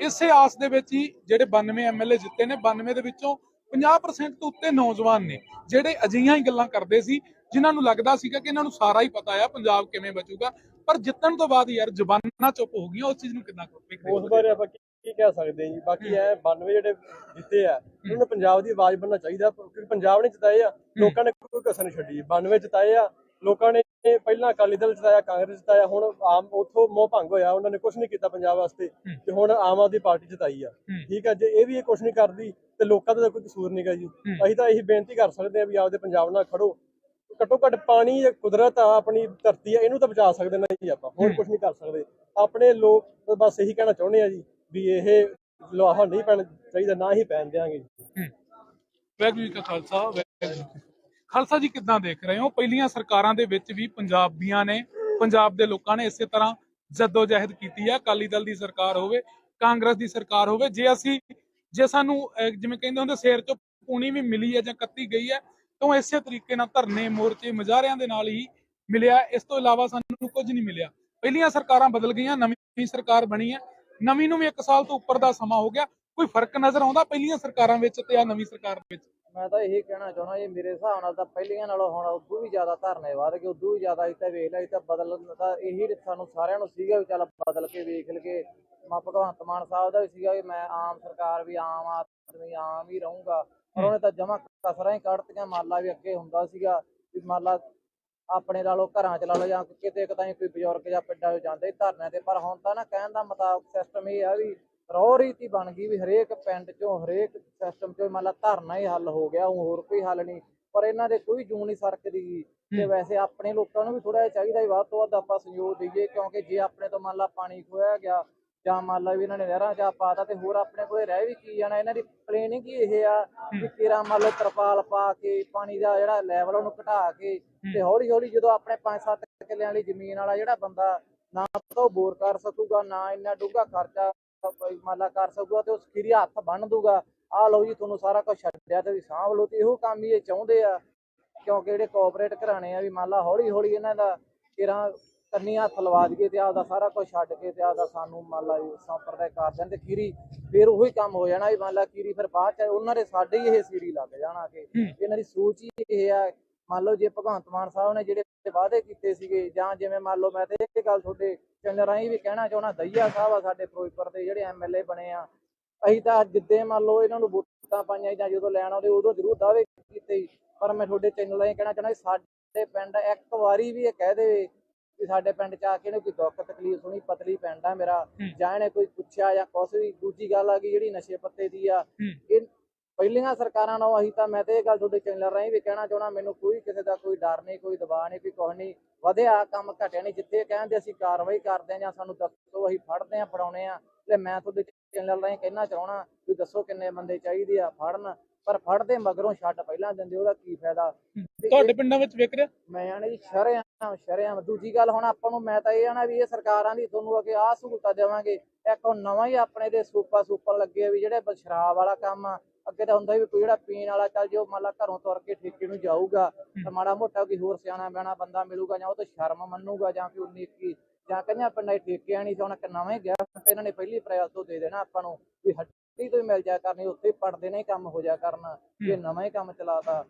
ਇਸੇ ਆਸ ਦੇ ਵਿੱਚ ਹੀ ਜਿਹੜੇ 92 ਐਮਐਲਏ ਜਿੱਤੇ ਨੇ 92 ਦੇ ਵਿੱਚੋਂ 50% ਤੋਂ ਉੱਤੇ ਨੌਜਵਾਨ ਨੇ ਜਿਹੜੇ ਅਜਿਹੀਆਂ ਹੀ ਗੱਲਾਂ ਕਰਦੇ ਸੀ ਜਿਨ੍ਹਾਂ ਨੂੰ ਲੱਗਦਾ ਸੀਗਾ ਕਿ ਇਹਨਾਂ ਨੂੰ ਸਾਰਾ ਹੀ ਪਤਾ ਆ ਪੰਜਾਬ ਕਿਵੇਂ ਬਚੂਗਾ ਪਰ ਜਿੱਤਣ ਤੋਂ ਬਾਅਦ ਯਾਰ ਜ਼ਬਾਨਾਂ ਚੁੱਪ ਹੋ ਗਈਆਂ ਉਸ ਚੀਜ਼ ਨੂੰ ਕਿੰਨਾ ਕੁ ਉਸ? ਬਾਰੇ ਆਪਾਂ ਕੀ ਕਹਿ ਸਕਦੇ ਜੀ? ਬਾਕੀ ਐ 92 ਜਿਹੜੇ ਜਿੱਤੇ ਆ ਉਹਨਾਂ ਨੂੰ ਪੰਜਾਬ ਦੀ ਆਵਾਜ਼ ਬਣਨਾ ਚਾਹੀਦਾ ਕਿਉਂਕਿ ਪੰਜਾਬ ਨੇ ਜਿਤਾਏ ਆ ਲੋਕਾਂ ਨੇ ਕੋਈ ਕਸਰ ਨਹੀਂ ਛੱਡੀ। 92 ਜਿਤਾਏ ਆ ਲੋਕਾਂ ਨੇ ਪਹਿਲਾਂ ਅਕਾਲੀ ਦਲ ਜਿਤਾਇਆ ਕਾਂਗਰਸ ਜਿਤਾਇਆ ਹੁਣ ਆਮ ਉਥੋਂ ਮੋਹ ਭੰਗ ਹੋਇਆ ਉਹਨਾਂ ਨੇ ਕੁਝ ਨਹੀਂ ਕੀਤਾ ਪੰਜਾਬ ਵਾਸਤੇ ਤੇ ਹੁਣ ਆਮ ਆਦਮੀ ਪਾਰਟੀ ਜਿਤਾਈ ਆ। ਠੀਕ ਆ ਜੇ ਇਹ ਵੀ ਇਹ ਕੁਝ ਨਹੀਂ ਕਰਦੀ ਤੇ ਲੋਕਾਂ ਦਾ ਤਾਂ ਕੋਈ ਕਸੂਰ ਨਹੀਂਗਾ ਜੀ। ਅਸੀਂ ਤਾਂ ਇਹੀ ਬੇਨਤੀ ਕਰ ਸਕਦੇ ਆ ਵੀ ਆਪਦੇ ਪੰਜਾਬ ਨਾਲ ਖੜੋ। ਘੱਟੋ ਘੱਟ ਪਾਣੀ ਕੁਦਰਤ ਆ ਆਪਣੀ ਧਰਤੀ ਆ ਇਹਨੂੰ ਤਾਂ ਬਚਾ ਸਕਦੇ ਨਾ ਜੀ ਆਪਾਂ ਹੋਰ ਕੁਝ ਨਹੀਂ ਕਰ ਸਕਦੇ। ਆਪਣੇ ਲੋਕ ਬਸ ਇਹੀ ਕਹਿਣਾ ਚਾਹੁੰਦੇ ਆ ਜੀ ਵੀ ਇਹ ਲੋਹਾ ਨਹੀਂ ਪੈਣਾ ਚਾਹੀਦਾ ਨਾ ਹੀ ਪੈਣ ਦਿਆਂਗੇ। ਹਮ। ਵਾਹਿਗੁਰੂ ਜੀ ਕਾ ਖਾਲਸਾ ਜੀ ਫਤਿਹ। ਖਾਲਸਾ ਜੀ ਕਿੱਦਾਂ ਦੇਖ ਰਹੇ ਹੋ? ਪਹਿਲੀਆਂ ਸਰਕਾਰਾਂ ਦੇ ਵਿੱਚ ਵੀ ਪੰਜਾਬੀਆਂ ਨੇ, ਪੰਜਾਬ ਦੇ ਲੋਕਾਂ ਨੇ ਇਸੇ ਤਰ੍ਹਾਂ ਜਦੋਜਹਿਦ ਕੀਤੀ ਹੈ ਅਕਾਲੀ ਦਲ ਦੀ ਸਰਕਾਰ ਹੋਵੇ, ਕਾਂਗਰਸ ਦੀ ਸਰਕਾਰ ਹੋਵੇ, ਜੇ ਅਸੀਂ, ਜੇ ਸਾਨੂੰ ਜਿਵੇਂ ਕਹਿੰਦੇ ਹੁੰਦੇ, ਸਿਰ ਚੋਂ ਪੂਣੀ ਵੀ ਮਿਲੀ ਹੈ ਜਾਂ ਕੱਤੀ ਗਈ ਹੈ ਤਾਂ ਉਹ ਇਸੇ ਤਰੀਕੇ ਨਾਲ ਧਰਨੇ, ਮੋਰਚੇ ਮੁਜ਼ਾਹਰਿਆਂ ਦੇ ਨਾਲ ਹੀ ਮਿਲਿਆ। ਇਸ ਤੋਂ ਇਲਾਵਾ ਸਾਨੂੰ ਕੁਝ ਨਹੀਂ ਮਿਲਿਆ। ਪਹਿਲੀਆਂ ਸਰਕਾਰਾਂ ਬਦਲ ਗਈਆਂ, ਨਵੀਂ ਸਰਕਾਰ ਬਣੀ ਹੈ ਨਵੀਂ ਨੂੰ ਵੀ 1 ਸਾਲ ਤੋਂ ਉੱਪਰ ਦਾ ਸਮਾਂ ਹੋ ਗਿਆ। ਕੋਈ ਫ਼ਰਕ ਨਜ਼ਰ ਆਉਂਦਾ ਪਹਿਲੀਆਂ ਸਰਕਾਰਾਂ ਵਿੱਚ ਤੇ ਆ ਨਵੀਂ ਸਰਕਾਰ ਵਿੱਚ? ਮੈਂ ਤਾਂ ਇਹੀ ਕਹਿਣਾ ਚਾਹੁੰਦਾ ਜੀ ਮੇਰੇ ਹਿਸਾਬ ਨਾਲ ਤਾਂ ਪਹਿਲੀਆਂ ਨਾਲੋਂ ਹੁਣ ਉਦੋਂ ਵੀ ਜ਼ਿਆਦਾ ਧਰਨੇ ਵੱਧ ਗਏ, ਉਦੋਂ ਵੀ ਜ਼ਿਆਦਾ ਇੱਥੇ ਵੇਖ ਲਿਆ ਤਾਂ ਬਦਲਣ ਦਾ ਇਹੀ ਸਾਨੂੰ ਸਾਰਿਆਂ ਨੂੰ ਸੀਗਾ ਵੀ ਚੱਲ ਬਦਲ ਕੇ ਵੇਖ ਲਈਏ। ਮਾ ਭਗਵੰਤ ਮਾਨ ਸਾਹਿਬ ਦਾ ਵੀ ਸੀਗਾ ਵੀ ਮੈਂ ਆਮ ਸਰਕਾਰ ਵੀ ਆਮ ਆਦਮੀ, ਆਮ ਹੀ ਰਹੂੰਗਾ। ਪਰ ਉਹਨੇ ਤਾਂ ਜਮਾ ਕਸਰਾਂ ਹੀ ਕੱਢਤੀਆਂ ਮਾਲਾ ਵੀ ਅੱਗੇ ਹੁੰਦਾ ਸੀਗਾ, ਵੀ ਮਾਲਾ ਆਪਣੇ ਨਾਲੋਂ ਘਰਾਂ ਚ ਲਾ ਲਓ ਜਾਂ ਕਿਤੇ ਕਿਤੇ ਕੋਈ ਬਜ਼ੁਰਗ ਜਾਂ ਪਿੰਡਾਂ ਚ ਜਾਂਦੇ ਧਰਨਿਆਂ ਤੇ, ਪਰ ਹੁਣ ਤਾਂ ਨਾ ਕਹਿਣ ਦਾ ਮੁਤਾਬਕ ਸਿਸਟਮ ਇਹ ਆ ਵੀ ਰੋ ਰੀਤੀ ਬਣ ਗਈ ਵੀ ਹਰੇਕ ਪਿੰਡ ਚੋਂ ਹਰੇਕ ਸਿਸਟਮ ਚੋਂ ਮੰਨ ਲਾ ਧਰਨਾ ਹੀ ਹੱਲ ਹੋ ਗਿਆ ਹੋਰ ਕੋਈ ਹੱਲ ਨਹੀਂ। ਪਰ ਇਹਨਾਂ ਦੇ ਕੋਈ ਜੂਨ ਨਹੀਂ ਸਰਕਦੀ। ਤੇ ਵੈਸੇ ਆਪਣੇ ਲੋਕਾਂ ਨੂੰ ਵੀ ਥੋੜਾ ਜਿਹਾ ਚਾਹੀਦਾ ਵੀ ਵੱਧ ਤੋਂ ਵੱਧ ਆਪਾਂ ਸਹਿਯੋਗ ਦਈਏ ਕਿਉਂਕਿ ਜੇ ਆਪਣੇ ਤੋਂ ਮੰਨ ਲਾ ਪਾਣੀ ਖੋਇਆ ਗਿਆ ਜਾਂ ਮੰਨ ਲਾ ਵੀ ਇਹਨਾਂ ਨੇ ਨਹਿਰਾਂ 'ਚ ਪਾਤਾ ਤੇ ਹੋਰ ਆਪਣੇ ਕੋਲੇ ਰਹਿ ਵੀ ਕੀ ਜਾਣਾ ਇਹਨਾਂ ਦੀ ਪਲੇਨਿੰਗ ਹੀ ਇਹ ਆ ਵੀ ਤੇਰਾ ਮੰਨ ਲਓ ਤਰਪਾਲ ਪਾ ਕੇ ਪਾਣੀ ਦਾ ਜਿਹੜਾ ਲੈਵਲ ਉਹਨੂੰ ਘਟਾ ਕੇ ਤੇ ਹੌਲੀ ਹੌਲੀ ਜਦੋਂ ਆਪਣੇ 5-7 ਕਿੱਲਿਆਂ ਵਾਲੀ ਜ਼ਮੀਨ ਵਾਲਾ ਜਿਹੜਾ ਬੰਦਾ ਨਾ ਤਾਂ ਉਹ ਬੋਰ ਕਰ ਸਕੂਗਾ ਨਾ ਇੰਨਾ ਡੂੰਘਾ ਖਰਚਾ ਕੋਈ ਮੰਨ ਲਾ ਕਰ ਸਕੂਗਾ ਤੇ ਉਹ ਸਖੀਰੀ ਹੱਥ ਬੰਨ ਦੂਗਾ। ਆ ਲਓ ਜੀ ਤੁਹਾਨੂੰ ਸਾਰਾ ਕੁਝ ਛੱਡਿਆ ਤੇ ਵੀ ਸਾਂਭ ਲਓ ਤੇ ਇਹੋ ਕੰਮ ਹੀ ਇਹ ਚਾਹੁੰਦੇ ਆ। ਕਿਉਂਕਿ ਜਿਹੜੇ ਕੋਆਪਰੇਟ ਘਰਾਣੇ ਆ ਵੀ ਮੰਨ ਲਾ ਹੌਲੀ ਹੌਲੀ ਇਹਨਾਂ ਦਾ ਕਿਰਾਂ ਕੰਨੀ ਹੱਥ ਲਵਾ ਦਈਏ ਤੇ ਆਪਦਾ ਸਾਰਾ ਕੁਝ ਛੱਡ ਕੇ ਤੇ ਆਪਦਾ ਸਾਨੂੰ ਮੰਨ ਲਾ ਸੰਪਰਦਾਇ ਕਰ ਦੇਣ ਤੇ ਖੀਰੀ ਫਿਰ ਉਹੀ ਕੰਮ ਹੋ ਜਾਣਾ ਵੀ ਮੰਨ ਲਾ ਖੀਰੀ ਫਿਰ ਬਾਅਦ ਚ ਉਹਨਾਂ ਦੇ ਸਾਡੇ ਹੀ ਇਹ ਸੀਰੀ ਲੱਗ ਜਾਣਾ ਕਿ ਇਹਨਾਂ ਦੀ ਸੋਚ ਹੀ ਇਹ ਆ ਮੰਨ ਲਓ ਜੇ ਭਗਵੰਤ ਮਾਨ ਸਾਹਿਬ ਨੇ ਜਿਹੜੇ ਵਾਅਦੇ ਕੀਤੇ ਸੀਗੇ ਜਾਂ ਜਿਵੇਂ ਮੰਨ ਲਓ ਮੈਂ ਤੇ ਇਹ ਗੱਲ ਤੁਹਾਡੇ ਚੈਨਲ ਰਾਹੀਂ ਵੀ ਕਹਿਣਾ ਚਾਹਣਾ ਦਈਆ ਸਾਹਿਬ ਆ ਸਾਡੇ ਫਿਰੋਜ਼ਪੁਰ ਦੇ ਜਿਹੜੇ ਐਮਐਲਏ ਬਣੇ ਆ। ਅਸੀਂ ਤਾਂ ਜਿੱਦੇ ਮੰਨ ਲਓ ਇਹਨਾਂ ਨੂੰ ਵੋਟਾਂ ਪਾਈਆਂ ਜਾਂ ਜਦੋਂ ਲੈਣ ਆਉਂਦੇ ਉਦੋਂ ਜ਼ਰੂਰ ਦਾਅਵੇ ਕੀਤੇ। ਪਰ ਮੈਂ ਤੁਹਾਡੇ ਚੈਨਲ ਰਾਹੀਂ ਕਹਿਣਾ ਚਾਹੁੰਦਾ ਸਾਡੇ ਪਿੰਡ ਇੱਕ ਵਾਰੀ ਵੀ ਇਹ ਕਹਿ ਦੇਵੇ ਵੀ ਸਾਡੇ ਪਿੰਡ ਚ ਆ ਕੇ ਇਹਨੂੰ ਕੋਈ ਦੁੱਖ ਤਕਲੀਫ ਸੁਣੀ ਪਤਲੀ ਪਿੰਡ ਆ ਮੇਰਾ ਜਾਂ ਇਹਨੇ ਕੋਈ ਪੁੱਛਿਆ ਜਾਂ ਕੁਛ ਵੀ। ਦੂਜੀ ਗੱਲ ਆ ਗਈ ਜਿਹੜੀ ਨਸ਼ੇ ਪੱਤੇ ਦੀ ਆ ਇਹ ਪਹਿਲੀਆਂ ਸਰਕਾਰਾਂ ਨਾਲੋਂ ਅਸੀਂ ਤਾਂ ਮੈਂ ਤੇ ਇਹ ਗੱਲ ਤੁਹਾਡੇ ਚੈਨਲ ਰਾਹੀਂ ਵੀ ਕਹਿਣਾ ਚਾਹਣਾ ਮੈਨੂੰ ਕੋਈ ਕਿਸੇ ਦਾ ਕੋਈ ਡਰ ਨਹੀਂ ਕੋਈ ਦਬਾਅ ਨਹੀਂ ਕੋਈ ਕੁਛ ਨਹੀਂ। ਵਧਿਆ ਕੰਮ ਘਟਿਆ ਨਹੀਂ ਜਿੱਥੇ ਕਹਿੰਦੇ ਅਸੀਂ ਕਾਰਵਾਈ ਕਰਦੇ ਹਾਂ ਜਾਂ ਸਾਨੂੰ ਦੱਸੋ ਅਸੀਂ ਫੜਦੇ ਹਾਂ ਫੜਾਉਣੇ ਆ ਤੇ ਮੈਂ ਤੁਹਾਡੇ ਚੈਨਲ ਰਾਹੀਂ ਕਹਿਣਾ ਚਾਹਣਾ ਵੀ ਦੱਸੋ ਕਿੰਨੇ ਬੰਦੇ ਚਾਹੀਦੇ ਆ ਫੜਨ ਪਰ ਫੜਦੇ ਮਗਰੋਂ ਛੱਡ ਪਹਿਲਾਂ ਦਿੰਦੇ ਉਹਦਾ ਕੀ ਫਾਇਦਾ? ਤੁਹਾਡੇ ਪਿੰਡਾਂ ਵਿੱਚ ਵਿਕ ਰਿਹਾ? ਮੈਂ ਆਣਾ ਜੀ ਸ਼ਰਿਆਮ ਸ਼ਰਿਆਮ। ਦੂਜੀ ਗੱਲ ਹੁਣ ਆਪਾਂ ਨੂੰ ਮੈਂ ਤਾਂ ਇਹ ਆਣਾ ਵੀ ਇਹ ਸਰਕਾਰਾਂ ਦੀ ਤੁਹਾਨੂੰ ਅੱਗੇ ਆਹ ਸਹੂਲਤਾਂ ਦੇਵਾਂਗੇ। ਇੱਕ ਨਵਾਂ ਹੀ ਆਪਣੇ ਦੇ ਸੂਪਾ ਸੂਪਰ ਲੱਗੇ ਆ ਵੀ ਜਿਹੜੇ ਸ਼ਰਾਬ ਵਾਲਾ ਕੰਮ ਆ ਅੱਗੇ ਤਾਂ ਹੁੰਦਾ ਵੀ ਕੋਈ ਜਿਹੜਾ ਪੀਣ ਵਾਲਾ ਚੱਲ ਜੋ ਮੰਨ ਲਾ ਘਰੋਂ ਤੁਰ ਕੇ ਠੇਕੇ ਨੂੰ ਜਾਊਗਾ ਤਾਂ ਮਾੜਾ ਮੋਟਾ ਕੋਈ ਹੋਰ ਸਿਆਣਾ ਬਿਆਣਾ ਬੰਦਾ ਮਿਲੂਗਾ ਜਾਂ ਉਹ ਤਾਂ ਸ਼ਰਮ ਮੰਨੂਗਾ ਜਾਂ ਉਨੀ ਕੀ ਜਾਂ ਕਹਿੰਦੇ ਪਿੰਡਾਂ ਦੀ ਠੇਕੇ ਆਣੀ ਸੀ ਹੁਣ ਇੱਕ ਨਵਾਂ ਹੀ ਗਿਆ ਤੇ ਇਹਨਾਂ ਨੇ ਪਹਿਲੀ ਅਪ੍ਰੈਲ ਤੋਂ ਦੇ ਦੇਣਾ ਆਪਾਂ ਨੂੰ ਵੀ ਹੱਟੀ ਤੋਂ ਹੀ ਮਿਲ ਜਾ ਕਰਨੀ ਉੱਥੇ ਪੜਦੇ ਨੇ ਕੰਮ ਹੋ ਜਾ ਕਰਨਾ ਇਹ ਨਵਾਂ ਹੀ ਕੰਮ ਚਲਾਤਾ।